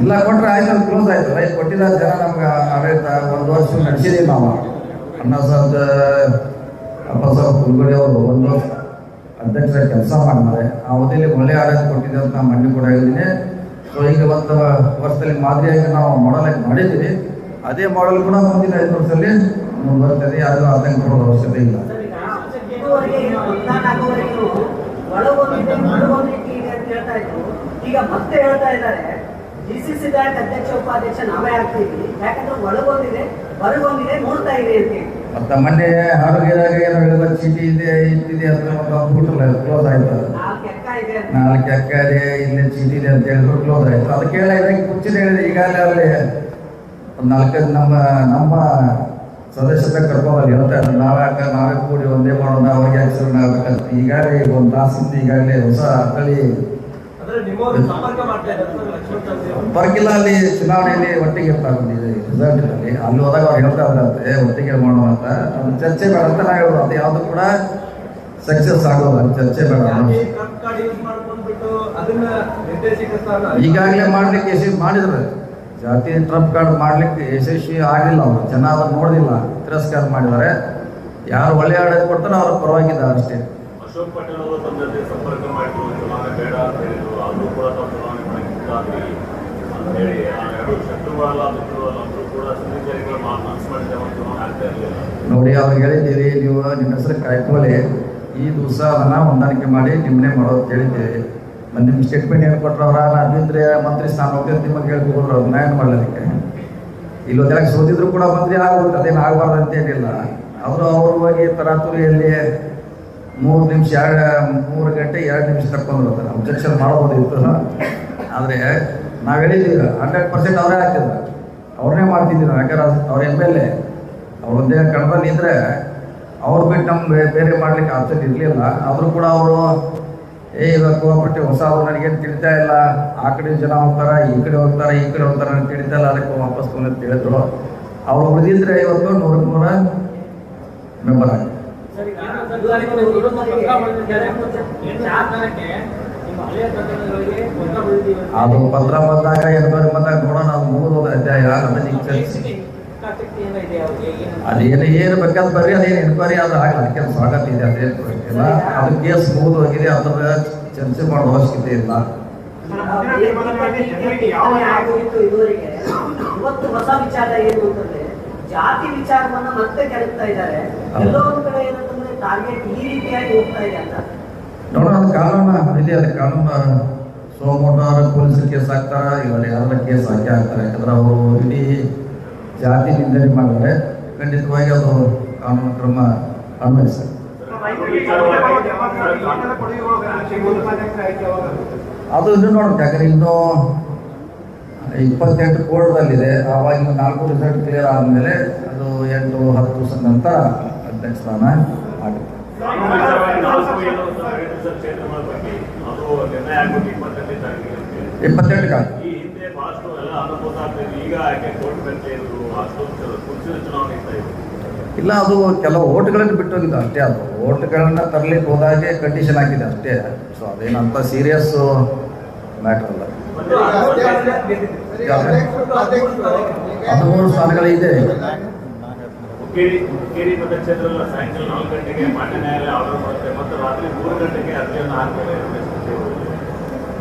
ಇಲ್ಲ ಕೊಟ್ರೆ ಆಯ್ತು ಕ್ಲೋಸ್ ಆಯ್ತು. ರೈಟ್ ಕೊಟ್ಟಿಲ್ಲ ಜನ ನಮ್ಗೆ ಆಡಳಿತ ಒಂದು ವರ್ಷ ನಡೆಸಿದೀವಿ ನಾವು. ಅಣ್ಣ ಸಾಹೇಬ್ ಅಪ್ಪ ಸಾಹೇಬ್ ಕುಲ್ಗಡಿ ಅವರು ಒಂದು ವರ್ಷ ಅಧ್ಯಕ್ಷರ ಕೆಲಸ ಮಾಡಿದ್ದಾರೆ ಆ ಅವಧಿಯಲ್ಲಿ ಒಳ್ಳೆ ಆಡಳಿತ ಕೊಟ್ಟಿದೆ ಅಂತ ನಾನು ಮಣ್ಣು ಕೂಡ ಹೇಳಿದ್ದೀನಿ ಸೊ, ಈಗ ಒಂದು ವರ್ಷದಲ್ಲಿ ಮಾದರಿಯಾಗಿ ನಾವು ಮಾಡಲ್ ಮಾಡಿದ್ದೀವಿ. ಅದೇ ಮಾಡಲ್ ಕೂಡ ಮುಂದಿನ ಐದು ವರ್ಷದಲ್ಲಿ ಬರ್ತದೆ. ಅದು ಆತಂಕ ಪಡೋದು ಅವಶ್ಯಕತೆ ಇಲ್ಲ. ಈಗ ಮತ್ತೆ ಹೇಳ್ತಾ ಇದ್ದಾರೆ ಡಿಸಿಸಿ ಬ್ಯಾಂಕ್ ಅಧ್ಯಕ್ಷ, ಉಪಾಧ್ಯಕ್ಷ ನಾವೇ ಆಗ್ತೀವಿ. ಯಾಕಂದ್ರೆ ಒಳಗೊಂದಿದೆ ಹೊರಗೊಂದಿದೆ ನೋಡ್ತಾ ಇದೆ ಅಂತ ಹೇಳಿ. ಮತ್ತೆ ಮೊನ್ನೆ ಆರೋಗ್ಯದಾಗ ಏನೋ ಹೇಳಿದ ಚೀಟಿ ಇದೆ ಇಂತಿದೆ ಅಂತ ಒಂದು ಬಿಟ್ಟಲ್ಲ ಕ್ಲೋಸ್ ಆಯ್ತು. ನಾಲ್ಕು ಎಕ್ಕ ಇದೆ. ಅಂತ ಇಲ್ಲೇ ಚೀಟಿ ಇದೆ ಅಂತ ಹೇಳಿದ್ರು ಕ್ಲೋಸ್ ಆಯ್ತು. ಅದಕ್ಕೆ ಹೇಳಿದ್ರೆ ಕುಚ್ಚಿನ ಹೇಳಿದೆ ಈಗಾಗಲೇ ಅಲ್ಲಿ ಒಂದು ನಾಲ್ಕೈದು ನಮ್ಮ ನಮ್ಮ ಸದಸ್ಯತೆ ಇದ್ರು. ನಾವೇ ಅಕ್ಕ ನಾವೇ ಕೂಡಿ ಒಂದೇ ಮಾಡೋಣ ಅವ್ರಿಗೆ ಹೆಸರು ಆಗ್ಬೇಕಂತ ಈಗಾಗಲೇ ಈಗ ಒಂದು ತಾಸಿಂದ ಈಗಾಗಲೇ ಹೊಸ ತಳಿ ಪರವಾಗಿಲ್ಲ ಅಲ್ಲಿ ಚುನಾವಣೆಯಲ್ಲಿ ಒಟ್ಟಿಗೆ ಇರ್ತಾರೆ ಅಲ್ಲಿ. ಹೋದಾಗ ಅವ್ರು ಹೇಳ್ತಾ ಇದ್ರಂತೆ ಒಟ್ಟಿಗೆ ಮಾಡೋಣ ಅಂತ. ಚರ್ಚೆ ಬೇಡ ಅಂತ ನಾ ಹೇಳೋದು. ಅದು ಯಾವುದು ಕೂಡ ಸಕ್ಸಸ್ ಆಗೋಲ್ಲ. ಚರ್ಚೆ ಬೇಡ. ಈಗಾಗಲೇ ಮಾಡ್ಲಿಕ್ಕೆ ಯಶಸ್ವಿ ಮಾಡಿದ್ರು. ಜಾತಿ ಟ್ರಂಪ್ ಕಾರ್ಡ್ ಮಾಡ್ಲಿಕ್ಕೆ ಯಶಸ್ವಿ ಆಗಿಲ್ಲ ಅವರು. ಜನ ಅದನ್ನು ನೋಡಿಲ್ಲ ತಿರಸ್ಕಾರ ಮಾಡಿದ್ದಾರೆ. ಯಾರು ಒಳ್ಳೆ ಆಡೋದು ಕೊಡ್ತಾರೋ ಅವ್ರ ಪರವಾಗಿಲ್ಲ ಅಷ್ಟೇ. ಅಶೋಕ್ ಪಟೇಲ್ ಅವರು ತಮ್ಮ ಸಂಪರ್ಕ ಮಾಡಿದ್ರು, ಚುನಾವಣೆ ಬೇಡ ಅಂತ ಹೇಳಿದ್ರು ಅವರು ಕೂಡ ತಾವು ಚುನಾವಣೆ ಮಾಡಿ ಮುಂದಾದ್ರಿ ಅಂತ ಹೇಳಿ ಎರಡು ಶತ್ರುಗಳಲ್ಲ, ಮಿತ್ರರಲ್ಲ ಅಂದ್ರೂ ಕೂಡ ಜಾರಕಿಹೊಳಿ ಮನಸ್ಸು ಮಾಡಿದ್ದೆ ಅವರು ಚುನಾವಣೆ ಆಗ್ತಾ ಇರಲಿಲ್ಲ. ನೋಡಿ ಅವ್ರಿಗೆ ಹೇಳಿದ್ದೀರಿ ನೀವು ನಿಮ್ಮ ಹೆಸರು ಕಾಯ್ಕೊಳ್ಳಿ. ಈ ದಿವಸ ಅದನ್ನ ಹೊಂದಾಣಿಕೆ ಮಾಡಿ ನಿಮ್ಮನೆ ಮಾಡೋದು ಹೇಳಿದ್ದೀವಿ ಮತ್ತು ನಿಮ್ಮ ಸ್ಟೇಟ್ಮೆಂಟ್ ಏನು ಕೊಟ್ಟರು ಅವರ? ಅದಿದ್ರೆ ಮಂತ್ರಿ ಸ್ಥಾನ ಹೋಗ್ತೀರಿ ನಿಮಗೆ ಹೇಳ್ಕೊಡ್ರು ಅದನ್ನ ಏನು ಮಾಡಲಿಕ್ಕೆ ಇಲ್ಲೊಂದೆಲ್ಲ ಸೋತಿದ್ರು ಕೂಡ ಮಂತ್ರಿ ಆಗ್ಬೋದು ಅದೇನು ಆಗಬಾರ್ದು ಅಂತ ಏನಿಲ್ಲ. ಅವರು ಅವ್ರ ಹೋಗಿ ತರಾತುರಿಯಲ್ಲಿ ಮೂರು ನಿಮಿಷ, ಎರಡು, ಮೂರು ಗಂಟೆ, ಎರಡು ನಿಮಿಷ ತಕ್ಕೊಂಡು ಅಬ್ಜೆಕ್ಷನ್ ಮಾಡ್ಬೋದಿತ್ತು ಆದರೆ ನಾವು ಹೇಳಿದ್ದೀವಿ ಹಂಡ್ರೆಡ್ ಪರ್ಸೆಂಟ್ ಅವರೇ ಆಗ್ತಿದ್ರು ಅವ್ರನ್ನೇ ಮಾಡ್ತಿದ್ದೀವಿ ಯಾಕಂದ್ರೆ ಅವ್ರ ಎಂ ಎಲ್ ಎ ಅವ್ರು ಒಂದೇ ಕಣದಲ್ಲಿ ಇದ್ರೆ ಅವ್ರು ಬಿಟ್ಟು ನಮ್ಗೆ ಬೇರೆ ಮಾಡ್ಲಿಕ್ಕೆ ಆಪ್ಷನ್ ಇರಲಿಲ್ಲ. ಆದರೂ ಕೂಡ ಅವರು, ಏ, ಇವಾಗ ಹೋಗ್ಬಿಟ್ಟು ಹೊಸ ನನಗೇನು ತಿಳಿತಾ ಇಲ್ಲ. ಆ ಕಡೆ ಜನ ಹೋಗ್ತಾರೆ, ಈ ಕಡೆ ಹೋಗ್ತಾರೆ, ಈ ಕಡೆ ಹೋಗ್ತಾರೆ ಅಂತ ತಿಳಿತಾ ಇಲ್ಲ, ಅದಕ್ಕೆ ವಾಪಸ್ ಅಂತ ಹೇಳಿದ್ರು. ಅವ್ರು ಉಳಿದಿದ್ರೆ ಇವತ್ತು ನೂರಕ್ಕೆ ನೂರ ಮೆಂಬರ್ ಆಗಿ ಅದು ಪತ್ರ ಬಂದಾಗ ಎರಡು ಬಂದಾಗ ನೋಡೋಣ, ಅದು ಮುಗಿದೋದ ಅಧ್ಯಾಯ ಅದನ್ನ ಈಗ ಚರ್ಚೆ ಅದೇನು ಏನು ಬೇಕಾದ್ ಬರ್ರಿ, ಅದೇನು ಎನ್ಕ್ವೈರಿ ಅದು ಆಗಲ್ಲ ಅದಕ್ಕೆ ಸ್ವಾಗತ ಇದೆ ಅದೇನು ಇಲ್ಲ ಅದಕ್ಕೆ ಮುಗಿದು ಹೋಗಿದೆ ಅದ್ರ ಚರ್ಚೆ ಮಾಡೋ ಅವಶ್ಯಕತೆ ಇಲ್ಲ. ಜಾತಿ ವಿಚಾರವನ್ನ ಮತ್ತೆ ಕೆಡಕ್ತಾ ಇದ್ದಾರೆ. ಎಲ್ಲೋ ಒಂದ್ ಕಡೆ ಏನಂತಂದ್ರೆ ಟಾರ್ಗೆಟ್ ಈ ರೀತಿಯಾಗಿ ಹೋಗ್ತಾ ಇದೆ ಅಂತ. ನೋಡೋಣ ಅದು ಕಾನೂನ ಇಲ್ಲಿ ಅದು ಕಾನೂನು ಸೋಮವಾರ ಪೊಲೀಸರು ಕೇಸ್ ಹಾಕ್ತಾರೆ ಇವಾಗ ಯಾರೆಲ್ಲ ಕೇಸ್ ಹಾಕಿ ಹಾಕ್ತಾರೆ ಯಾಕಂದ್ರೆ ಅವರು ಇಡೀ ಜಾತಿ ನಿಂದನೆ ಮಾಡಿದ್ರೆ ಖಂಡಿತವಾಗಿ ಅದು ಕಾನೂನು ಕ್ರಮ ಅನ್ವಯಿಸ್ತಾರೆ ಅದು ಇನ್ನೂ ನೋಡ್ಬೇಕು ಯಾಕಂದ್ರೆ ಇನ್ನೂ ಇಪ್ಪತ್ತೆಂಟು ಕೋರ್ಟ್ದಲ್ಲಿದೆ ಆವಾಗ ನಾಲ್ಕು ರಿಸಲ್ಟ್ ಕ್ಲಿಯರ್ ಆದಮೇಲೆ ಅದು ಎಂಟು ಹತ್ತು ದಿವಸ ನಂತರ ಅಧ್ಯಕ್ಷ ಸ್ಥಾನ. ನಾಲ್ಕು ಕಾಲ. ಇಲ್ಲ ಅದು ಕೆಲವು ಓಟ್ಗಳನ್ನು ಬಿಟ್ಟು ಹೋಗಿದ್ದ ಅಷ್ಟೇ. ಅದು ಓಟ್ಗಳನ್ನ ತರಲಿಕ್ಕೆ ಹೋದಾಗೆ ಕಂಡೀಷನ್ ಆಗಿದೆ ಅಷ್ಟೇ. ಸೊ ಅದೇನಂತ ಸೀರಿಯಸ್ ಮ್ಯಾಟರ್ ಅಲ್ಲ. ಹದಿಮೂರು ಸ್ಥಾನಗಳಿದೆ ಹುಕ್ಕೇರಿ ಕೇರಿ ಮತಕ್ಷೇತ್ರದಲ್ಲಿ ಸಾಯಂಕಾಲ ನಾಲ್ಕು ಗಂಟೆಗೆ ಮಾನ್ಯ ನ್ಯಾಯಾಲಯ ಆರ್ಡರ್ ಮಾಡುತ್ತೆ. ಮತ್ತು ರಾತ್ರಿ ಮೂರು ಗಂಟೆಗೆ ಅರ್ಜಿಯನ್ನು ಹಾಕ್ತಾರೆ.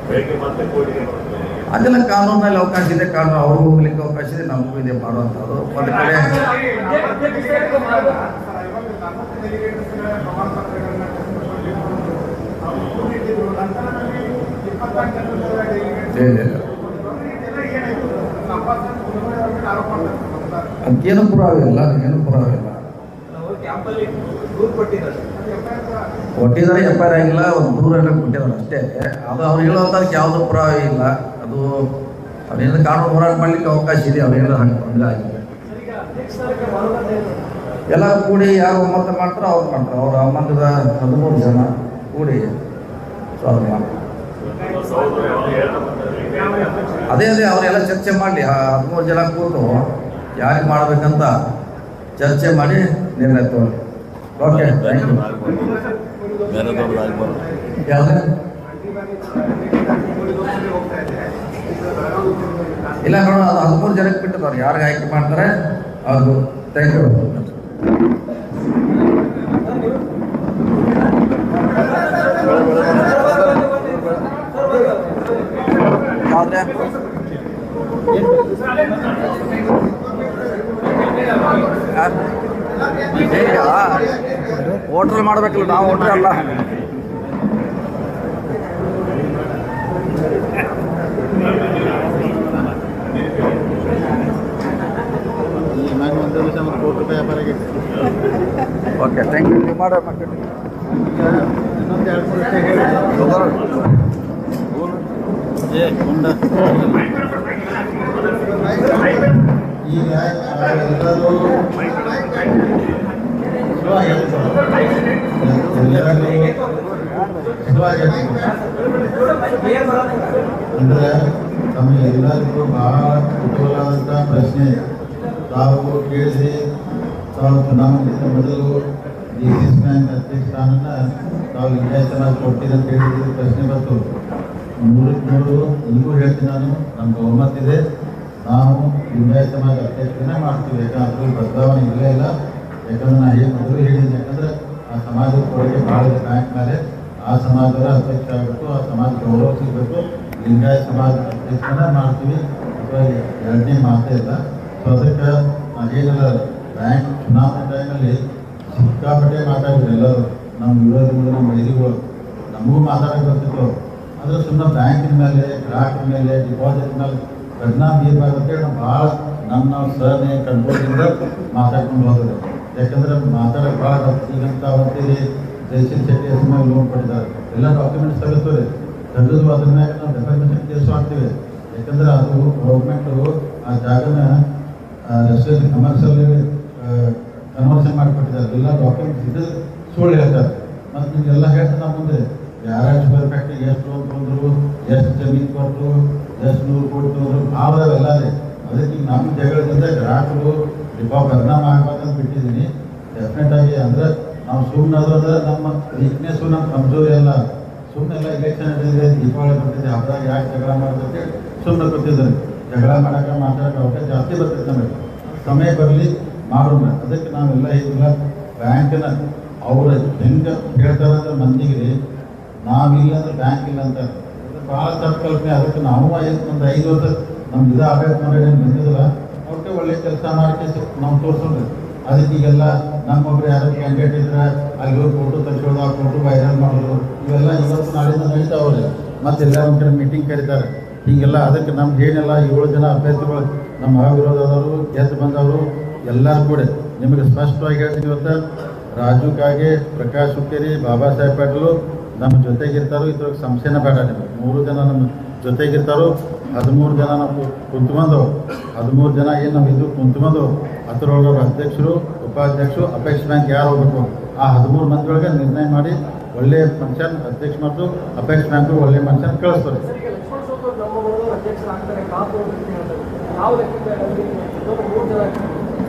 ಬೆಳಗ್ಗೆ ಮತ್ತೆ ಕೋರ್ಟಿಗೆ ಬರುತ್ತೆ. ಅದೆಲ್ಲ ಕಾನೂನಲ್ಲಿ ಅವಕಾಶ ಇದೆ ಕಾನೂನು ಅವ್ರಿಗೆ ಹೋಗ್ಲಿಕ್ಕೆ ಅವಕಾಶ ಇದೆ ನಮಗೂ ಇದೆ ಮಾಡುವಂಥದ್ದು ಒಂದು ಕಡೆ ಇಲ್ಲ, ಅದಕ್ಕೇನು ಪುರಾವೆ ಇಲ್ಲ ಏನು ಪುರಾವೆ ಇಲ್ಲ ದೂರು ಕೊಟ್ಟಿದ್ದಾರೆ. ಎಫ್ ಐ ಆರ್ ಆಗಿಲ್ಲ ಒಂದು ದೂರ ಎಲ್ಲ ಕೊಟ್ಟಿದ್ದಾರೆ ಅಷ್ಟೇ. ಅದು ಅವ್ರು ಹೇಳುವಂಥದ್ದಕ್ಕೆ ಯಾವುದೂ ಪುರಾವೆ ಇಲ್ಲ. ಅದು ಅವ್ರೇನು ಕಾನೂನು ಹೋರಾಟ ಮಾಡ್ಲಿಕ್ಕೆ ಅವಕಾಶ ಇದೆ ಅವ್ರು ಹೇಳೋ ಹಂಗೆ ತೊಂದರೆ ಆಗಿದೆ ಎಲ್ಲ ಕೂಡಿ ಯಾರು ಒಮ್ಮತ ಮಾಡ್ತಾರೋ ಅವ್ರು ಮಾಡ್ತಾರೆ. ಅವ್ರು ಅಮ್ಮಂದದ ಹದಿಮೂರು ಜನ ಕೂಡಿ ಸಾಲ್ವ್ ಮಾಡ್ತಾರೆ. ಅದೇ ಅದೇ ಅವರೆಲ್ಲ ಚರ್ಚೆ ಮಾಡಲಿ ಹದಿಮೂರು ಜನ ಕೂತು ಯಾರಿಗೆ ಮಾಡ್ಬೇಕಂತ ಚರ್ಚೆ ಮಾಡಿ ನಿರ್ಣಯ ತಗೊಳ್ಳಿ ಓಕೆ ಥ್ಯಾಂಕ್ ಯು ಇಲ್ಲ ನೋಡೋಣ, ಅದು ಹದಿಮೂರು ಜನಕ್ಕೆ ಬಿಟ್ಟಿದ್ದವ್ರು ಯಾರಿಗೆ ಆಯ್ಕೆ ಮಾಡ್ತಾರೆ ಅದು ಥ್ಯಾಂಕ್ ಯು ಹೋಟ್ಲ್ ಮಾಡ್ಬೇಕಲ್ಲ ನಾವು ಹೋಟ್ಲ್ ಅಲ್ಲ. ಓಕೆ ಥ್ಯಾಂಕ್ ಯು ವಿಷಯ ಹೇಳಿ ಈಗ ಎಲ್ಲರೂ. ಅಂದ್ರೆ ತಮ್ಮ ಎಲ್ಲರಿಗೂ ಬಹಳ ಕುತೂಹಲವಾದಂಥ ಪ್ರಶ್ನೆ ತಾವು ಕೇಳಿಸಿ ತಾವು ಚುನಾವಣೆಗಿಂತ ಮೊದಲು ಡಿ ಸಿ ಸಿ ಬ್ಯಾಂಕ್ ಅಧ್ಯಕ್ಷ ಸ್ಥಾನನ ತಾವು ಲಿಂಗಾಯತ ಕೊಟ್ಟಿದೆ ಅಂತ ಹೇಳಿದ ಪ್ರಶ್ನೆ ಬಂತು ನೂರಕ್ಕೆ ನೂರು ಈಗೂ ಹೇಳ್ತೀನಿ ನಾನು ನಮ್ಮ ಬಹುಮತ ಇದೆ ನಾವು ಲಿಂಗಾಯತ ಸಮಾಜ ಅಧ್ಯಕ್ಷರನ್ನೇ ಮಾಡ್ತೀವಿ. ಯಾಕಂದ್ರೆ ಅದ್ರಲ್ಲಿ ಬದಲಾವಣೆ ಇಲ್ಲೇ ಇಲ್ಲ. ಯಾಕಂದ್ರೆ ನಾ ಏನು ಮೊದಲು ಹೇಳಿದ್ದೀನಿ ಯಾಕಂದ್ರೆ ಆ ಸಮಾಜದ ಕೊಡುಗೆ ಭಾಳ ಮೇಲೆ ಆ ಸಮಾಜದ ಅಧ್ಯಕ್ಷ ಆಗಬೇಕು, ಆ ಸಮಾಜ ಗೌರವ ಸಿಗಬೇಕು ಲಿಂಗಾಯತ ಸಮಾಜ ಅಧ್ಯಕ್ಷನೇ ಮಾಡ್ತೀವಿ. ಅದರಲ್ಲಿ ಎರಡನೇ ಮಾತೇ ಇಲ್ಲ. ಸೊ, ಅದಕ್ಕೆ ನಾವೇನಿಲ್ಲ ಬ್ಯಾಂಕ್, ಚುನಾವಣೆ ಟೈಮಲ್ಲಿ ಸಿಕ್ಕಾಪಟ್ಟೆ ಮಾತಾಡಿದ್ರು ಎಲ್ಲರೂ. ನಮ್ಮ ವಿರೋಧಿಗಳು ನಮ್ಮ ವೈರಿಗಳು ನಮಗೂ ಮಾತಾಡಕ್ಕೆ ಬರ್ತಿತ್ತು. ಆದರೆ ಸುಮ್ಮನೆ ಬ್ಯಾಂಕಿನ ಮೇಲೆ ಗ್ರಾಹಕರ ಮೇಲೆ, ಡಿಪಾಸಿಟ್ ಮೇಲೆ ಪರಿಣಾಮ ಏನಾಗುತ್ತೆ ನಾವು ಭಾಳ ನಮ್ಮ ನಾವು ಸಹನೆ ಕಂಟ್ರೋಲಿಂದ ಮಾತಾಡ್ಕೊಂಡು ಹೋದ್ರೆ ಯಾಕಂದ್ರೆ ಮಾತಾಡೋಕೆ ಭಾಳ ಈಗಂತ ಅವತ್ತಿಗೆ ಜಯಶೀಲ್ ಶೆಟ್ಟಿ ಹೆಸರು ಮೇಲೆ ಲೋನ್ ಕೊಟ್ಟಿದ್ದಾರೆ. ಎಲ್ಲ ಡಾಕ್ಯುಮೆಂಟ್ಸ್ ತೆಗೆದು ತೆಗೆದು ಅದ್ರ ಮೇಲೆ ನಾವು ಡೆಫರ್ಮೇಷನ್ ಕೇಸು ಹಾಕ್ತೀವಿ ಯಾಕಂದ್ರೆ ಅದು ಗೌರ್ಮೆಂಟು ಆ ಜಾಗನ ರೆಸ್ಟೋರೆಂಟ್ ಕಮರ್ಷಿಯಲ್ ಕನ್ವರ್ಷನ್ ಮಾಡಿಕೊಟ್ಟಿದ್ದಾರೆ. ಎಲ್ಲ ಡಾಕ್ಯುಮೆಂಟ್ಸ್ ಇದು ಸುಳ್ಳು ಹೇಳ್ತಾರೆ. ಮತ್ತು ನಿಮಗೆಲ್ಲ ಹೇಳ್ತಾರೆ ಮುಂದೆ. ಯಾರ್ಯಾರು ಸ್ಕ್ವೇರ್ ಫ್ಯಾಕ್ಟ್ರಿ ಎಷ್ಟು ಲೋನ್ ತೊಂದರು ಎಷ್ಟು ಜಮೀನು ಕೊಟ್ಟರು ಎಷ್ಟು ನೂರು ಕೋಟಿ ನೂರು ಭಾಳ ರೀ ಅದಕ್ಕೆ ನಮ್ಮ ಜಗಳದಿಂದ ಗ್ರಾಹಕರು ಇಬ್ಬ ಪರಿಣಾಮ ಆಗ್ಬೇಕಂತ ಬಿಟ್ಟಿದ್ದೀನಿ. ಡೆಫಿನೆಟ್ ಆಗಿ ಅಂದ್ರೆ ನಾವು ಸುಮ್ಮನೆ ಅಂದ್ರೆ ನಮ್ಮ ವೀಕ್ನೆಸ್ಸು ನಮ್ಮ ಕಮಜೋರಿ ಅಲ್ಲ ಸುಮ್ಮನೆ ಎಲ್ಲ ಇಲೆಕ್ಷನ್ ನಡೆದಿದೆ ದೀಪಾವಳಿ ಬರ್ತಿದೆ ಹಬ್ಬದಾಗ ಯಾಕೆ ಜಗಳ ಮಾಡೋದಕ್ಕೆ ಸುಮ್ಮನೆ ಕೂತಿದ್ದಾರೆ ಜಗಳ ಮಾಡಕ್ಕೆ ಮಾತಾಡಕ್ಕೆ ಅವಕಾಶ ಜಾಸ್ತಿ ಬರ್ತೈತೆ ನಮಗೆ. ಸಮಯ ಬರಲಿ, ಮಾಡೋಣ. ಅದಕ್ಕೆ ನಾವೆಲ್ಲ ಈಗಿಲ್ಲ ಬ್ಯಾಂಕಿನ ಅವ್ರ ಹೆಂಗೆ ಹೇಳ್ತಾರೆ ಅಂದ್ರೆ ಮಂದಿಗೆ ನಾವಿಲ್ಲ ಅಂದ್ರೆ ಬ್ಯಾಂಕ್ ಇಲ್ಲ ಅಂತ. ಭಾಳ ತಪ್ಪು ಕಲ್ಪನೆ ಅದಕ್ಕೆ ನಾವು ಒಂದು ಐದು ವರ್ಷ ನಮ್ದು ಇದು ಅಭ್ಯಾಸ ಮಾಡಿ ಬಂದಿದ್ದಿಲ್ಲ ಒಟ್ಟು ಒಳ್ಳೆ ಕೆಲಸ ಮಾಡಿ ನಾವು ತೋರಿಸೋದು. ಅದಕ್ಕೆ ಈಗೆಲ್ಲ ನಮ್ಮೊಬ್ರು ಯಾರು ಕ್ಯಾಂಡಿಡೇಟ್ ಇದ್ರೆ ಅಲ್ಲಿ ಹೋಗಿ ಫೋಟೋ ತೆಗೆಸೋದು ಆ ಫೋಟೋ ವೈರಲ್ ಮಾಡೋದು, ಇವೆಲ್ಲ ಇವತ್ತು ನಾಳಿಂದ ನಡೀತಾವ್ರೆ ಮತ್ತೆ ಎಲ್ಲ ಒಂದು ಕಡೆ ಮೀಟಿಂಗ್ ಕರೀತಾರೆ. ಹೀಗೆಲ್ಲ ಅದಕ್ಕೆ ನಮ್ಗೆ ಏನೆಲ್ಲ ಏಳು ಜನ ಅಭ್ಯರ್ಥಿಗಳು, ನಮ್ಮ ವಿರೋಧದವರು ಗೆದ್ದು ಬಂದವರು, ಎಲ್ಲರೂ ಕೂಡ. ನಿಮಗೆ ಸ್ಪಷ್ಟವಾಗಿ ಹೇಳ್ತೀನಿ ಇವತ್ತು, ರಾಜು ಕಾಗೆ, ಪ್ರಕಾಶ್ ಹುಕ್ಕೇರಿ, ಬಾಬಾ ಸಾಹೇಬ್ ಪಾಟೀಲು ನಮ್ಮ ಜೊತೆಗಿರ್ತಾರೋ ಇದ್ರ ಸಂಶಯನ ಬೇಡ ನಿಮಗೆ. ಮೂರು ಜನ ನಮ್ಮ ಜೊತೆಗಿರ್ತಾರೋ, ಹದಿಮೂರು ಜನ ನಾವು ಕುಂತ್ಕೊಂಡು ಹದಿಮೂರು ಜನ ಏನು ನಾವು ಇದು ಕುಂತ್ಕೊಂಡು ಅದರೊಳಗೆ ಅಧ್ಯಕ್ಷರು, ಉಪಾಧ್ಯಕ್ಷರು, ಅಪೇಕ್ಷ ಬ್ಯಾಂಕ್ ಯಾರು ಹೋಗ್ಬೇಕು? ಆ ಹದಿಮೂರು ಮಂದಿಯೊಳಗೆ ನಿರ್ಣಯ ಮಾಡಿ ಒಳ್ಳೆಯ ಮನುಷ್ಯನ ಅಧ್ಯಕ್ಷ ಮತ್ತು ಅಪೇಕ್ಷ ಬ್ಯಾಂಕು ಒಳ್ಳೆಯ ಮನುಷ್ಯನ ಕಳಿಸ್ತಾರೆ.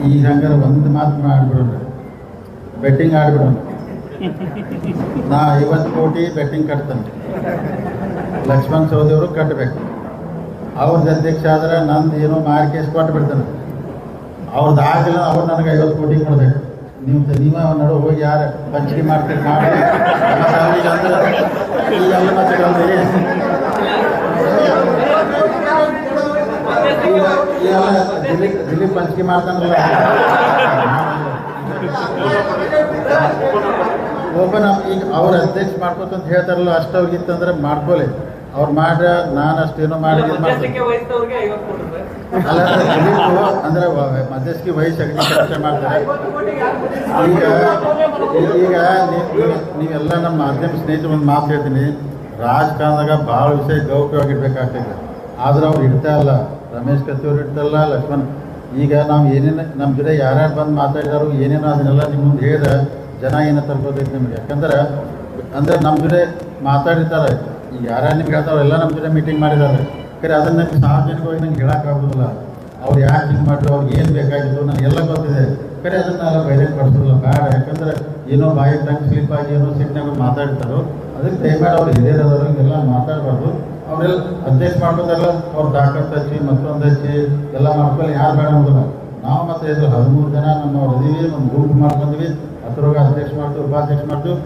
ಈ ಹಂಗಾರೆ ಒಂದು ಮಾತು ಮಾಡಿಬಿಡೋಣ. ಬೆಟ್ಟಿಂಗ್ ಆಡ್ಬಿಡೋಣ. ನಾ ಐವತ್ತು ಕೋಟಿ ಬೆಟ್ಟಿಂಗ್ ಕಟ್ತೇನೆ. ಲಕ್ಷ್ಮಣ್ ಸೌದಿ ಅವರು ಕಟ್ಟಬೇಕು ಅವ್ರದ್ದು ಅಧ್ಯಕ್ಷ ಆದ್ರೆ ನಂದು ಏನೋ ಮಾರ್ಕೇಸ್ ಕೊಟ್ಟು ಬಿಡ್ತಾನೆ. ಅವ್ರದ್ದು ಆಗಿಲ್ಲ ಅವ್ರು ನನಗೆ ಐವತ್ತು ಕೋಟಿ ಕೊಡಬೇಕು. ನೀವು ನೀವೇ ನಡು ಹೋಗಿ ಯಾರು ಪಂಚಿ ಮಾಡ್ತೀರಿ ಮಾಡಿ ದಿಲ್ಲಿ ದಿಲೀಪ್ ದಿಲೀಪ್ ಮಾಡ್ತಾನಲ್ಲ. ಓಪನ್ ಅಪ್ ಈಗ ಅವ್ರ ಅಧ್ಯಕ್ಷ ಮಾಡ್ಕೋತ ಹೇಳ್ತಾರಲ್ಲ ಅಷ್ಟು ಅವ್ರಿಗಿತ್ತಂದ್ರೆ ಮಾಡ್ಕೊಳ್ಳಿ ಅವ್ರು ಮಾಡ್ರ ನಾನು ಅಷ್ಟೇನೋ ಮಾಡಿ ಅಲ್ಲ ಅಂದ್ರೆ ವಹಿಸಿ ಅಗ್ನಿ ಕೆಲಸ ಮಾಡ್ತಾರೆ. ಈಗ ಈಗ ನೀವು- ನೀವು- ನೀವೆಲ್ಲ ನಮ್ಮ ಮಾಧ್ಯಮ ಸ್ನೇಹಿತರು ಒಂದು ಮಾತು ಹೇಳ್ತೀನಿ. ರಾಜಕಾರಣದಾಗ ಭಾಳ ವಿಷಯ ಗೌಪ್ಯವಾಗಿರ್ಬೇಕಾಗ್ತದೆ ಆದ್ರೆ ಅವ್ರು ಇಡ್ತಾ ಇಲ್ಲ. ರಮೇಶ್ ಕತ್ತಿಯವ್ರು ಇಡ್ತಲ್ಲ ಲಕ್ಷ್ಮಣ್. ಈಗ ನಾವು ಏನೇನು ನಮ್ಮ ಜೊತೆ ಯಾರ್ಯಾರು ಬಂದು ಮಾತಾಡಿದಾರು ಏನೇನೋ ಅದನ್ನೆಲ್ಲ ನಿಮ್ಮ ಮುಂದೆ ಹೇಳಿದ್ರೆ ಜನ ಏನ ತಲ್ಪೋದೈತೆ ನಿಮಗೆ. ಯಾಕಂದ್ರೆ, ಅಂದ್ರೆ ನಮ್ಮ ಜೊತೆ ಮಾತಾಡಿರ್ತಾರೆ. ಈಗ ಯಾರ್ಯಾರು ನಿಮ್ಗೆ ಹೇಳ್ತಾರೋ ಎಲ್ಲ ನಮ್ಮ ಜೊತೆ ಮೀಟಿಂಗ್ ಮಾಡಿದ್ದಾರೆ. ಖರೆ, ಅದನ್ನ ಸಾರ್ವಜನಿಕವಾಗಿ ನಂಗೆ ಹೇಳೋಕ್ಕಾಗೋದಿಲ್ಲ ಅವ್ರು ಯಾರು ಹಿಂಗೆ ಮಾಡಿದ್ರು, ಅವ್ರಿಗೆ ಏನು ಬೇಕಾಗಿತ್ತು ನನಗೆಲ್ಲ ಗೊತ್ತಿದೆ. ಖರೆ ಅದನ್ನೆಲ್ಲ ಬಹಿರಂಗ ಪಡಿಸೋದಿಲ್ಲ ಬೇಡ. ಯಾಕಂದ್ರೆ, ಏನೋ ಬಾಯಿ ತಂಗ್ ಸ್ಲಿಪ್ ಆಗಿ ಏನೋ ಸಿಟ್ನಾಗ ಮಾತಾಡ್ತಾರೋ, ಅದಕ್ಕೆ ದಯಮಾಡಿ ಅವ್ರು ಹಿರಿಯರದವರು ಹಿಂಗೆಲ್ಲ ಮಾತಾಡಬಾರ್ದು. ಅವರೆಲ್ಲ ಅಡ್ಜಸ್ಟ್ ಮಾಡೋದೆಲ್ಲ ಅವ್ರು ದಾಖಲೆ ಹಚ್ಚಿ, ಮತ್ತೊಂದು ಹಚ್ಚಿ, ಎಲ್ಲ ಮಾಡ್ಕೊಳ್ಳಿ. ಯಾರು ಬೇಡ ಅನ್ನೋದಿಲ್ಲ. ನಾವು ಮತ್ತೆ ಇದು ಹದಿಮೂರು ಜನ ಇದೀವಿ ಒಂದು ಗುಂಪು ಮಾಡ್ಕೊಂಡ್ವಿ. ಅದ್ರೊಳಗೆ ಅಧ್ಯಕ್ಷ ಮಾಡ್ತೀವಿ ಉಪಾಧ್ಯಕ್ಷ ಮಾಡ್ತೀವಿ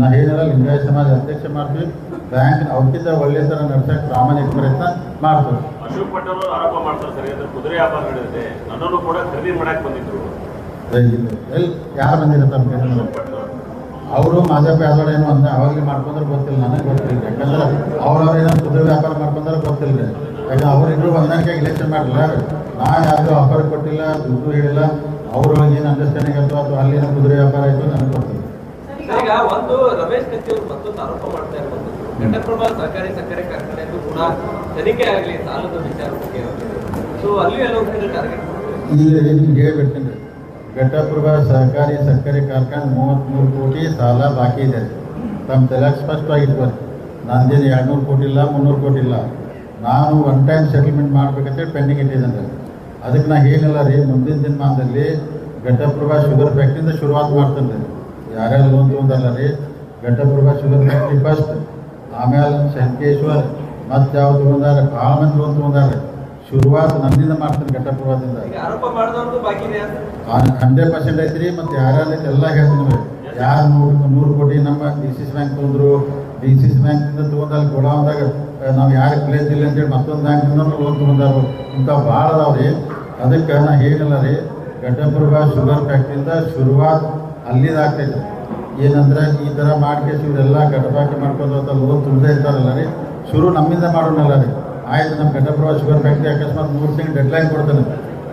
ನಾ ಹೇಳಿದ್ರೆ ಲಿಂಗಾಯತ ಸಮಾಜ ಅಧ್ಯಕ್ಷ ಮಾಡ್ತೀವಿ. ಬ್ಯಾಂಕ್ ಅವಕ್ಕಿಂತ ಒಳ್ಳೆ ಥರ ನಡ್ಸಕ್ಕೆ ಪ್ರಾಮಾಣಿಕ ಪ್ರಯತ್ನ ಮಾಡ್ತೀವಿ ಅಶೋಕ್ ಪಟೇಲ್ ಆರೋಪ ಮಾಡ್ತಾರೆ ಸರಿ ಅಂದ್ರೆ ಕುದುರೆ ವ್ಯಾಪಾರ ನಡೆದಿದೆ. ನನ್ನನ್ನು ಕೂಡ ಖರೀದಿ ಮಾಡಕ್ಕೆ ಬಂದಿದ್ರು. ಎಲ್ಲಿ ಯಾರು ಬಂದಿರ್ತಾರೆ ಅವರು. ಮಾದಪ್ಪ ಯಾದವ್ ಏನು ಅಂತ ಅವಾಗಲೇ ಮಾಡ್ಕೊಂಡ್ರೆ ಗೊತ್ತಿಲ್ಲ ನನಗೆ ಗೊತ್ತಿಲ್ಲ. ಯಾಕಂದ್ರೆ ಅವ್ರವ್ರು ಏನೋ ಕುದುರೆ ವ್ಯಾಪಾರ ಮಾಡ್ಕೊಂಡ್ರೆ ಗೊತ್ತಿಲ್ಲ. ಯಾಕಂದ್ರೆ ಅವರಿಬ್ರು ಹೊಂದಾಣಿಕೆ ಇಲೆಕ್ಷನ್ ಮಾಡಲಿಲ್ಲ. ನಾ ಯಾರಿಗೂ ಆಫರ್ ಕೊಟ್ಟಿಲ್ಲ ದುಡ್ಡು ಹೇಳಿಲ್ಲ. ಅವ್ರೊಳಗೆ ಏನು ಅಂಡರ್ಸ್ಟ್ಯಾಂಡಿಂಗ್ ಆಯ್ತು ಅಥವಾ ಅಲ್ಲಿನ ಕುದುರೆ ವ್ಯಾಪಾರ ಆಯಿತು ನನಗೆ ಕೊಡ್ತೀನಿ ಈಗ ಒಂದು ರಮೇಶ್ ಕತ್ತಿ ಅವರು ಮತ್ತೊಂದು ಆರೋಪ ಮಾಡ್ತಾ ಇರುವಂತದ್ದು ಘಟಪ್ರಭಾ ಸಹಕಾರಿ ಸಕ್ಕರೆ ಕಾರ್ಖಾನೆ ಕೂಡ ತನಿಖೆ ಆಗಲಿ ಸಾಲದ ವಿಚಾರ ಬಗ್ಗೆ ಸೊ ಅಲ್ಲಿ ಎಲ್ಲ ಟಾರ್ಗೆಟ್ ಈಗ ನಿಮ್ಗೆ ಹೇಳ್ಬಿಡ್ತೀನಿ. ಘಟಪ್ರಭಾ ಸಹಕಾರಿ ಸಕ್ಕರೆ ಕಾರ್ಖಾನೆ ಮೂವತ್ತ್ಮೂರು ಕೋಟಿ ಸಾಲ ಬಾಕಿ ಇದೆ. ತಮ್ಮ ತಲೆ ಸ್ಪಷ್ಟವಾಗಿ ಇಟ್ಕೊಳ್ಳಿ ನಂದೇನು ಎರಡುನೂರು ಕೋಟಿ ಇಲ್ಲ ಮುನ್ನೂರು ಕೋಟಿ ಇಲ್ಲ. ನಾನು ಒನ್ ಟೈಮ್ ಸೆಟಲ್ಮೆಂಟ್ ಮಾಡ್ಬೇಕಂತೇಳಿ ಪೆಂಡಿಂಗ್ ಇಟ್ಟಿದ್ದೇನೆ. ಅದಕ್ಕೆ ನಾ ಏನಿಲ್ಲ ರೀ ಮುಂದಿನ ದಿನಮಾನದಲ್ಲಿ ಘಟಪ್ರಭಾ ಶುಗರ್ ಫ್ಯಾಕ್ಟ್ರಿಂದ ಶುರುವಾತ್ ಮಾಡ್ತೇನೆ ರೀ ಯಾರ್ಯಾರು ಒಂದು ಒಂದಲ್ಲ ರೀ ಘಟಪ್ರಭಾ ಶುಗರ್ ಫ್ಯಾಕ್ಟ್ರಿ ಫಸ್ಟ್ ಆಮೇಲೆ ಶಂಕೇಶ್ವರ್ ಮತ್ತೆ ಯಾವುದು ತೊಗೊಂಡಾರ ಭಾಳ ಮಂದಿ ಲೋನ್ ತೊಗೊಂಡಾರ ಶುರುವಾತ್ ನನ್ನಿಂದ ಮಾಡ್ತೀನಿ ಇದೆ ಹಂಡ್ರೆಡ್ ಪರ್ಸೆಂಟ್ ಐತ್ರಿ ಮತ್ತು ಯಾರ್ಯಾರು ಎಲ್ಲ ಹೇಳ್ತೀನಿ ಯಾರು ನೂರು ನೂರು ಕೋಟಿ ನಮ್ಮ ಡಿ ಸಿ ಸಿ ಬ್ಯಾಂಕ್ ತೊಗೊಂಡ್ರು ಡಿ ಸಿ ಸಿ ಬ್ಯಾಂಕಿಂದ ತೊಗೊಂಡಲ್ಲಿ ಗೋಡಾನ್ದಾಗ ನಾವು ಯಾರು ಪ್ಲೇಸ್ ಇಲ್ಲ ಅಂತೇಳಿ ಮತ್ತೊಂದು ಬ್ಯಾಂಕಿಂದ ಲೋನ್ ತೊಗೊಂಡಾರು ಇಂಥ ಭಾಳ ಅದಾವೆ ರೀ. ಅದಕ್ಕೆ ನಾ ಏನಿಲ್ಲ ರೀ. ಘಟಪ್ರಭಾ ಶುಗರ್ ಫ್ಯಾಕ್ಟ್ರಿಯಿಂದ ಶುರುವಾತ್ ಅಲ್ಲಿದಾಗ್ತೈತೆ ಏನಂದ್ರೆ ಈ ಥರ ಮಾಡ್ಕೇಸಿ ಇವರೆಲ್ಲ ಗಡಬಾಟಿ ಮಾಡ್ಕೊಂಡು ಅಂತ ಲೋನ್ ತುಂಬದೇ ಇರ್ತಾರಲ್ಲ ರೀ. ಶುರು ನಮ್ಮಿಂದ ಮಾಡೋಣಲ್ಲ ರೀ. ಆಯ್ತು ನಮ್ಮ ಘಟಪ್ರಭಾ ಶುಗರ್ ಫ್ಯಾಕ್ಟ್ರಿ ಅಕಸ್ಮಾತ್ ಮೂರು ತಿಂಗಳು ಡೆಡ್ಲೈನ್ ಕೊಡ್ತಾನೆ.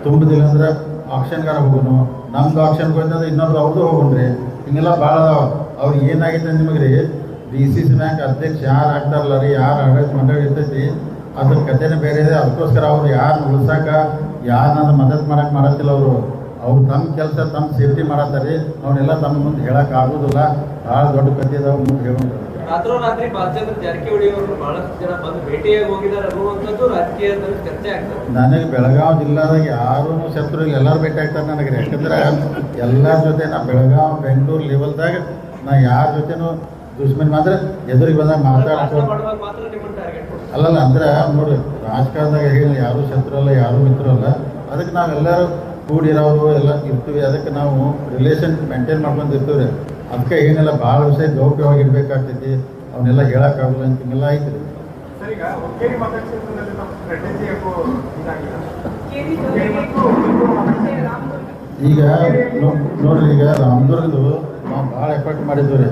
ತುಂಬದಿಲ್ಲ ಅಂದ್ರೆ ಆಕ್ಷನ್ಗಾರ ಹೋಗೋನು. ನಮ್ದು ಆಕ್ಷನ್ಗೆ ಹೋಯ್ತಂದ್ರೆ ಇನ್ನೊಬ್ರು ಅವ್ರದ್ದು ಹೋಗೋಣ್ರಿ ಹಿಂಗೆಲ್ಲ ಭಾಳ ಅದಾವ. ಅವ್ರಿಗೆ ಏನಾಗೈತೆ ನಿಮಗೆ ರೀ ಡಿ ಸಿ ಸಿ ಬ್ಯಾಂಕ್ ಅಧ್ಯಕ್ಷ ಯಾರು ಆಗ್ತಾರಲ್ಲ ರೀ ಯಾರು ಆಡಳಿತ ಮಂಡಳಿ ಇರ್ತೈತಿ ಅದ್ರ ಕಥೆನೇ ಬೇರೆ ಇದೆ. ಅದಕ್ಕೋಸ್ಕರ ಅವ್ರು ಯಾರು ಉಳಿಸಾಕ ಯಾರು ನನ್ನ ಮದತ್ ಮಾಡಕ್ಕೆ ಮಾಡತ್ತಿಲ್ಲ ಅವರು. ಅವ್ರು ತಮ್ಮ ಕೆಲಸ ತಮ್ಮ ಸೇಫ್ಟಿ ಮಾಡತ್ತಾರೆ ಅವನ್ನೆಲ್ಲ ತಮ್ಮ ಮುಂದೆ ಹೇಳಕ್ ಆಗೋದಿಲ್ಲ. ಭಾಳ ದೊಡ್ಡ ಕಥೆ ಇದಾವೆ ಮುಂದೆ ಹೇಳೋದು ರಾತ್ರೋರಾತ್ರಿ ಬಾಲಚಂದ್ರ ಜಾರಕಿಹೊಳಿ ಅವರು ಬಹಳಷ್ಟು ಜನ ಬಂದು ಭೇಟಿಯಾಗಿ ಹೋಗಿದ್ದಾರೆ ಅನ್ನುವಂಥದ್ದು ರಾಜಕೀಯದಲ್ಲಿ ಚರ್ಚೆ ಆಗ್ತದೆ. ನನಗೆ ಬೆಳಗಾವಿ ಜಿಲ್ಲಾದಾಗ ಯಾರು ಶತ್ರು ಇಲ್ಲ. ಎಲ್ಲರೂ ಭೇಟಿ ಆಗ್ತಾರೆ ನನಗೆ. ಯಾಕಂದ್ರೆ ಎಲ್ಲರ ಜೊತೆ ನಾ ಬೆಳಗಾವಿ ಬೆಂಗಳೂರು ಲೆವೆಲ್ದಾಗ ನಾ ಯಾರ ಜೊತೆನೂ ದುಶ್ಮನ್ ಮಾತ್ರ ಎದುರಿಗೆ ಬಂದಾಗ ಮಾತಾಡ್ತಾರೆ ಅಲ್ಲಲ್ಲ ಅಂದ್ರೆ ನೋಡಿ ರಾಜಕಾರಣದಾಗ ಹೇಳಿ ಯಾರು ಶತ್ರು ಅಲ್ಲ ಯಾರು ಮಿತ್ರ ಅಲ್ಲ. ಅದಕ್ಕೆ ನಾವೆಲ್ಲರೂ ಕೂಡಿರೋರು ಎಲ್ಲ ಇರ್ತೀವಿ. ಅದಕ್ಕೆ ನಾವು ರಿಲೇಷನ್ ಮೇಂಟೈನ್ ಮಾಡ್ಕೊಂಡು ಇರ್ತೀವಿ ರೀ ಅದಕ್ಕೆ ಏನೆಲ್ಲ ಭಾಳ ವಿಷಯ ಗೌಪ್ಯವಾಗಿ ಇರ್ಬೇಕಾಗ್ತೈತಿ ಅವನ್ನೆಲ್ಲ ಹೇಳೋಕ್ಕಾಗಲ್ಲ ಅಂತ ಹಿಂಗೆಲ್ಲ ಐತಿ ರೀ ಸರ್ ಈಗ ನೋಡ್ರಿ ಈಗ ರಾಮದುರ್ಗದು ನಾವು ಭಾಳ ಎಫರ್ಟ್ ಮಾಡಿದ್ವಿ ರೀ.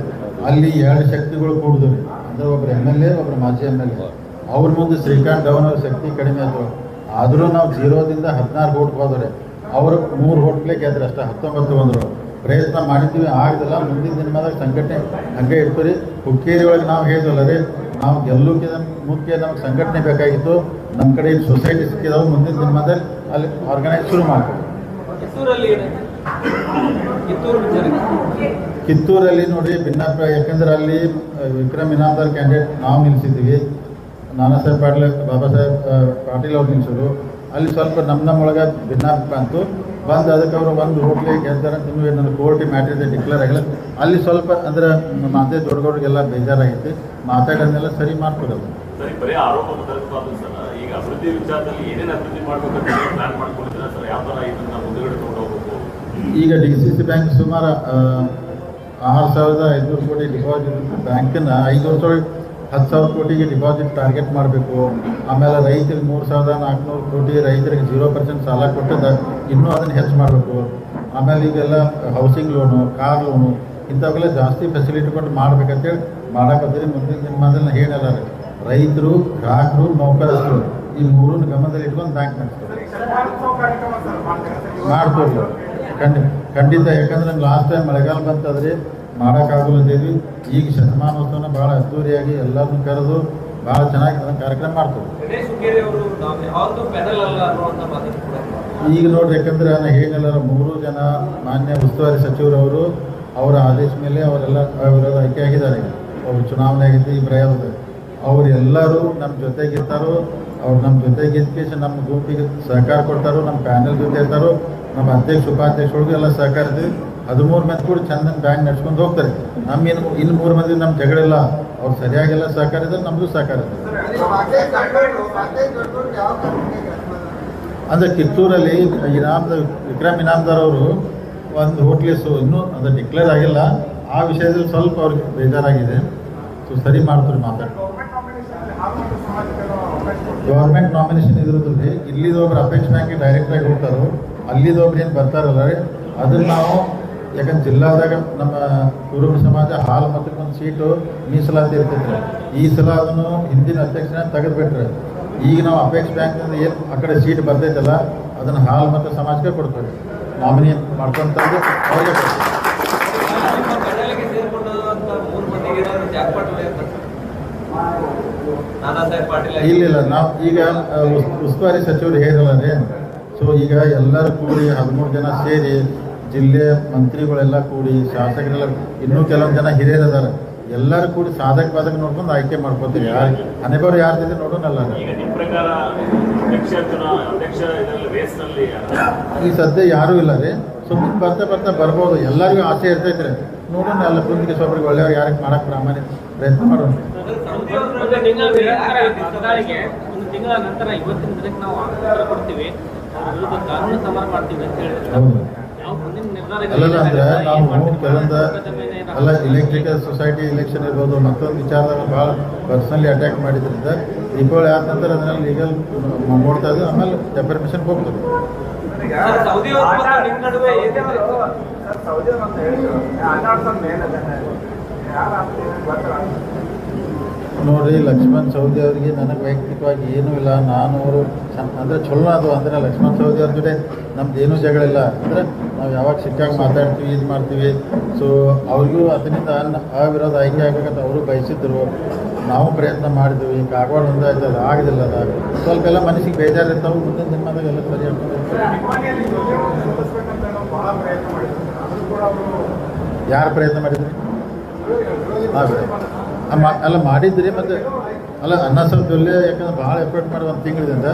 ಅಲ್ಲಿ ಎರಡು ಶಕ್ತಿಗಳು ಕೂಡಿದ್ರು. ಅಂದ್ರೆ ಒಬ್ರು ಎಂ ಎಲ್ ಎ ಒಬ್ರು ಮಾಜಿ ಎಂ ಎಲ್ ಎ ಅವ್ರ ಮುಂದೆ ಶ್ರೀಕಾಂತ್ ಗೌನ್ ಶಕ್ತಿ ಕಡಿಮೆ ಆಯ್ತು. ಆದರೂ ನಾವು ಜೀರೋದಿಂದ ಹದಿನಾರು ಓಟ್ ಹೋದ್ರೆ ಅವರು ಮೂರು ಓಟ್ಲೆ ಗೆದ್ರೆ ಅಷ್ಟೇ, ಹತ್ತೊಂಬತ್ತು ಬಂದರು. ಪ್ರಯತ್ನ ಮಾಡಿದ್ವಿ, ಆಗದಿಲ್ಲ. ಮುಂದಿನ ದಿನಮಾದಾಗ ಸಂಘಟನೆ, ಹಂಗೆ ಇರ್ತೀರಿ. ಹುಕ್ಕೇರಿ ಒಳಗೆ ನಾವು ಹೇಳಿದ್ವಲ್ಲ ರೀ, ನಾವು ಗೆಲ್ಲೋಕೆ ಮುಖ್ಯ ನಮ್ಗೆ ಸಂಘಟನೆ ಬೇಕಾಗಿತ್ತು. ನಮ್ಮ ಕಡೆ ಸೊಸೈಟಿ ಸಿಕ್ಕಿದಾವೆ. ಮುಂದಿನ ದಿನಮಾದಲ್ಲಿ ಅಲ್ಲಿ ಆರ್ಗನೈಸ್ ಶುರು ಮಾಡ್ತೀವಿ. ಕಿತ್ತೂರಲ್ಲಿ ನೋಡಿ ನೋಡ್ರಿ ಭಿನ್ನಾಭಿಪ್ರಾಯ. ಯಾಕಂದ್ರೆ ಅಲ್ಲಿ ವಿಕ್ರಮ್ ಇನಾಮದಾರ್ ಕ್ಯಾಂಡಿಡೇಟ್ ನಾವು ನಿಲ್ಲಿಸಿದ್ದೀವಿ ನಾನಾ ಸಾಹೇಬ್ ಪಾಟೀಲ್ ಬಾಬಾ ಸಾಹೇಬ್ ಪಾಟೀಲ್ ಅವ್ರು ನಿಲ್ಲಿಸಿದ್ರು ಅಲ್ಲಿ ಸ್ವಲ್ಪ ನಮ್ಮ ನಮ್ಮೊಳಗೆ ಭಿನ್ನಾಭಿಪ್ರಾಯ ಅಂತು ಬಂದು ಅದಕ್ಕೆ ಅವರು ಒಂದು ಹೋಟ್ಲಿಗೆ ಗೆದ್ದಾರ ಇನ್ನೂ ನನ್ನ ಕೋರ್ಟಿ ಮ್ಯಾಟ್ರಿ ಡಿಕ್ಲೇರ್ ಆಗಿಲ್ಲ. ಅಲ್ಲಿ ಸ್ವಲ್ಪ ಅಂದ್ರೆ ಮಾತೆ ದೊಡ್ಡಗೌಡ್ರಿಗೆಲ್ಲ ಬೇಜಾರಾಗೈತಿ. ಮಾತಾಡೋದನ್ನೆಲ್ಲ ಸರಿ ಮಾಡ್ಕೊಡೋದು. ಈಗ ಡಿ ಸಿ ಸಿ ಬ್ಯಾಂಕ್ ಸುಮಾರು ಆರು ಸಾವಿರದ ಐದುನೂರು ಕೋಟಿ ಡಿಪಾಸಿಟ್ ಬ್ಯಾಂಕನ್ನ ಐದು ವರ್ಷ ಹತ್ತು ಸಾವಿರ ಕೋಟಿಗೆ ಡಿಪಾಸಿಟ್ ಟಾರ್ಗೆಟ್ ಮಾಡಬೇಕು. ಆಮೇಲೆ ರೈತರಿಗೆ ಮೂರು ಸಾವಿರದ ನಾಲ್ಕುನೂರು ಕೋಟಿ ರೈತರಿಗೆ ಜೀರೋ ಪರ್ಸೆಂಟ್ ಸಾಲ ಕೊಟ್ಟದ ಇನ್ನೂ ಅದನ್ನು ಹೆಚ್ಚು ಮಾಡಬೇಕು. ಆಮೇಲೆ ಈಗೆಲ್ಲ ಹೌಸಿಂಗ್ ಲೋನು ಕಾರ್ ಲೋನು ಇಂಥವೆಲ್ಲ ಜಾಸ್ತಿ ಫೆಸಿಲಿಟಿ ಕೊಟ್ಟು ಮಾಡ್ಬೇಕಂತೇಳಿ ಮಾಡಕತ್ತೀರಿ. ಮುಂದಿನ ಅದನ್ನು ಹೇಳಲ್ಲ ರೈತರು, ಗ್ರಾಹಕರು, ನೌಕರರು ಈ ಮೂರನ್ನು ಗಮನದಲ್ಲಿ ಇಟ್ಕೊಂಡು ಬ್ಯಾಂಕ್ ನಡೆಸ್ತಾರೆ. ಮಾಡ್ಬೋದು ಖಂಡಿತ ಖಂಡಿತ. ಯಾಕಂದ್ರೆ ನಂಗೆ ಲಾಸ್ಟ್ ಟೈಮ್ ಮಳೆಗಾಲ ಬಂತಂದ್ರೆ ಮಾಡೋಕ್ಕಾಗಲ್ಲದೇವಿ ಈಗ ಶತಮಾನೋತ್ಸವನ ಭಾಳ ಅದ್ದೂರಿಯಾಗಿ ಎಲ್ಲರನ್ನು ಕರೆದು ಭಾಳ ಚೆನ್ನಾಗಿ ಅದನ್ನು ಕಾರ್ಯಕ್ರಮ ಮಾಡ್ತೀವಿ. ಕೂಡ ಈಗ ನೋಡ್ರಿ ಯಾಕಂದ್ರೆ ನಾನು ಹೇಳಿಲ್ಲ ಮೂರು ಜನ ಮಾನ್ಯ ಉಸ್ತುವಾರಿ ಸಚಿವರವರು ಅವರ ಆದೇಶ ಮೇಲೆ ಅವರೆಲ್ಲ ಅವರೆಲ್ಲ ಆಯ್ಕೆ ಆಗಿದ್ದಾರೆ ಅವರು ಚುನಾವಣೆ ಆಗಿದ್ದು ಈ ಪ್ರಯಾಣದ ಅವರೆಲ್ಲರೂ ನಮ್ಮ ಜೊತೆಗಿರ್ತಾರೋ ಅವ್ರು ನಮ್ಮ ಜೊತೆಗೆ ಇದ್ಕೇಸಿ ನಮ್ಮ ಗುಂಪಿಗೆ ಸಹಕಾರ ಕೊಡ್ತಾರೋ ನಮ್ಮ ಪ್ಯಾನೆಲ್ ಜೊತೆ ಇರ್ತಾರೋ ನಮ್ಮ ಅಧ್ಯಕ್ಷ ಉಪಾಧ್ಯಕ್ಷರಿಗೂ ಎಲ್ಲ ಸಹಕಾರ ಇದೆ. ಹದಿಮೂರು ಮಂದಿ ಕೂಡ ಚಂದ ಬ್ಯಾಂಕ್ ನಡ್ಸ್ಕೊಂಡು ಹೋಗ್ತಾರೆ. ನಮ್ಮ ಇನ್ನು ಇನ್ನು ಮೂರು ಮಂದಿ ನಮ್ಮ ಜಗಳಿಲ್ಲ, ಅವ್ರು ಸರಿಯಾಗಿಲ್ಲ ಸಹಕಾರ ಇದ್ರೆ ನಮ್ಮದು ಸಹಕಾರ ಇದೆ ಅಂದರೆ ಕಿತ್ತೂರಲ್ಲಿ ಇನಾಮ್ದ ವಿಕ್ರಮ್ ಇನಾಮ್ದಾರ್ ಅವರು ಒಂದು ಹೋಟ್ಲಿಸು ಇನ್ನೂ ಅದು ಡಿಕ್ಲೇರ್ ಆಗಿಲ್ಲ. ಆ ವಿಷಯದಲ್ಲಿ ಸ್ವಲ್ಪ ಅವ್ರಿಗೆ ಬೇಜಾರಾಗಿದೆ. ಸೊ ಸರಿ ಮಾಡ್ತಾರೆ ಮಾತಾಡ್ತಾರೆ ಗೌರ್ಮೆಂಟ್ ನಾಮಿನೇಷನ್ ಅಲ್ಲಿ ಇಲ್ಲಿದೊಬ್ರು ಅಪೇಕ್ಷೆ ಬ್ಯಾಂಕಿಗೆ ಡೈರೆಕ್ಟಾಗಿ ಹೋಗ್ತಾರೋ ಅಲ್ಲಿದೊಬ್ರು ಏನು ಬರ್ತಾರಲ್ಲ ರೀ, ಅದನ್ನ ನಾವು ಯಾಕಂದ್ರೆ ಜಿಲ್ಲಾದಾಗ ನಮ್ಮ ಕುರುಬ ಸಮಾಜ ಹಾಲು ಮತ್ತು ಒಂದು ಸೀಟು ಮೀಸಲಾತಿ ಇರ್ತೈತೆ ಈ ಸಲ ಅದನ್ನು ಹಿಂದಿನ ಅಧ್ಯಕ್ಷನ ತೆಗೆದುಬಿಟ್ರೆ. ಈಗ ನಾವು ಅಪೇಕ್ಷ ಬ್ಯಾಂಕ್ನಿಂದ ಏನು ಆ ಕಡೆ ಸೀಟ್ ಬರ್ತೈತಲ್ಲ ಅದನ್ನು ಹಾಲು ಮತ್ತು ಸಮಾಜಕ್ಕೆ ಕೊಡ್ತೇವೆ. ನಾಮಿನಿ ಮಾಡ್ಕೊಂತಂದು ಅವ್ರಿಗೆ ಇಲ್ಲ ಇಲ್ಲ ನಾವು ಈಗ ಉಸ್ತುವಾರಿ ಸಚಿವರು ಹೇಳಿದ್ರೆ ಸೊ ಈಗ ಎಲ್ಲರೂ ಕೂಡಿ ಹದಿಮೂರು ಜನ ಸೇರಿ ಜಿಲ್ಲೆ ಮಂತ್ರಿಗಳೆಲ್ಲ ಕೂಡಿ ಶಾಸಕರೆಲ್ಲ ಇನ್ನೂ ಕೆಲವೊಂದು ಜನ ಹಿರಿಯರು ಅದಾರ ಎಲ್ಲರೂ ಕೂಡಿ ಸಾಧಕ ಬಾಧಕ ನೋಡ್ಕೊಂಡು ಆಯ್ಕೆ ಮಾಡ್ಕೊತೀವಿ. ಯಾರು ಯಾರ ಜೊತೆ ನೋಡೋಣಲ್ಲ ಈ ಸದ್ಯ ಯಾರೂ ಇಲ್ಲ ರೀ. ಸುಮ್ಮನೆ ಬರ್ತಾ ಬರ್ತಾ ಬರ್ಬೋದು. ಎಲ್ಲರಿಗೂ ಆಸೆ ಇರ್ತೈತ್ರಿ ನೋಡೋಣ ಎಲ್ಲ ಮುಂದಿಗೆ ಸ್ವಲ್ಪ ಒಳ್ಳೆಯವ್ರು ಯಾರಿಗೆ ಮಾಡಕ್ಕೆ ಪ್ರಾಮಾಣಿಕ ಪ್ರಯತ್ನ ಮಾಡೋಣ. ತಿಂಗಳ ನಂತರ ಇವತ್ತಿನ ದಿನಕ್ಕೆ ನಾವು ಕೊಡ್ತೀವಿ. ಕಾನೂನು ಸಮರ ಮಾಡ್ತೀವಿ ಅಂತ ಹೇಳಿದ್ರೆ. ಅಲ್ಲಲ್ಲ ಅಂದ್ರೆ ನಾವು ಕೆಲವೊಂದು ಅಲ್ಲ ಇಲೆಕ್ಟ್ರಿಕಲ್ ಸೊಸೈಟಿ ಇಲೆಕ್ಷನ್ ಇರ್ಬೋದು ಮತ್ತೊಂದು ವಿಚಾರದಾಗ ಭಾಳ ಪರ್ಸನಲಿ ಅಟ್ಯಾಕ್ ಮಾಡಿದ್ರಿಂದ ದೀಪಾವಳಿ ಆದ ನಂತರ ಅದನ್ನೆಲ್ಲ ಲೀಗಲ್ ನೋಡ್ತಾ ಇದ್ದು ಆಮೇಲೆ ಡೆಫರ್ಮೇಷನ್ ಹೋಗ್ತದೆ. ಸರ್, ಸೌದಿ ನೋಡ್ರಿ ಲಕ್ಷ್ಮಣ್ ಸೌದಿ ಅವರಿಗೆ ನನಗೆ ವೈಯಕ್ತಿಕವಾಗಿ ಏನೂ ಇಲ್ಲ. ನಾನು ಅವರು ಅಂದರೆ ಚಲೋ ಅದು. ಅಂದರೆ ಲಕ್ಷ್ಮಣ್ ಸೌದಿ ಅವ್ರ ಜೊತೆ ನಮ್ದು ಏನೂ ಜಗಳ ಇಲ್ಲ. ಅಂದರೆ ನಾವು ಯಾವಾಗ ಸಿಕ್ಕಾಗ ಮಾತಾಡ್ತೀವಿ, ಇದು ಮಾಡ್ತೀವಿ. ಸೊ ಅವ್ರಿಗೂ ಅದರಿಂದ ಆ ಅವಿರೋಧ ಆಯ್ಕೆ ಆಗಬೇಕಂತ ಅವರು ಬಯಸಿದ್ರು. ನಾವು ಪ್ರಯತ್ನ ಮಾಡಿದ್ವಿ. ಕಾಗವಾಡ ಆಯ್ತು, ಅದು ಆಗೋದಿಲ್ಲ ಅದು. ಸ್ವಲ್ಪ ಎಲ್ಲ ಮನಸ್ಸಿಗೆ ಬೇಜಾರಿರ್ತಾವೆ. ಮುಂದಿನ ದಿನದಾಗ ಎಲ್ಲ ಸರಿ ಆಗ್ತದೆ. ಯಾರು ಪ್ರಯತ್ನ ಮಾಡಿದ್ರಿ? ಹಾಂ ಅಲ್ಲ ಮಾಡಿದ್ರಿ ಮತ್ತೆ, ಅಲ್ಲ ಅನ್ನ ಸ್ವಲ್ಪ ಇಲ್ಲೇ ಯಾಕಂದ್ರೆ ಭಾಳ ಎಫರ್ಟ್ ಮಾಡಿ ಒಂದು ತಿಂಗಳಿಂದ.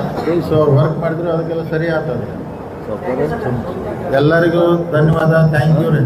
ಸೊ ಅವ್ರು ವರ್ಕ್ ಮಾಡಿದ್ರು ಅದಕ್ಕೆಲ್ಲ ಸರಿ ಆಗ್ತದೆ. ಎಲ್ಲರಿಗೂ ಧನ್ಯವಾದ ಥ್ಯಾಂಕ್ ಯು ರೀ.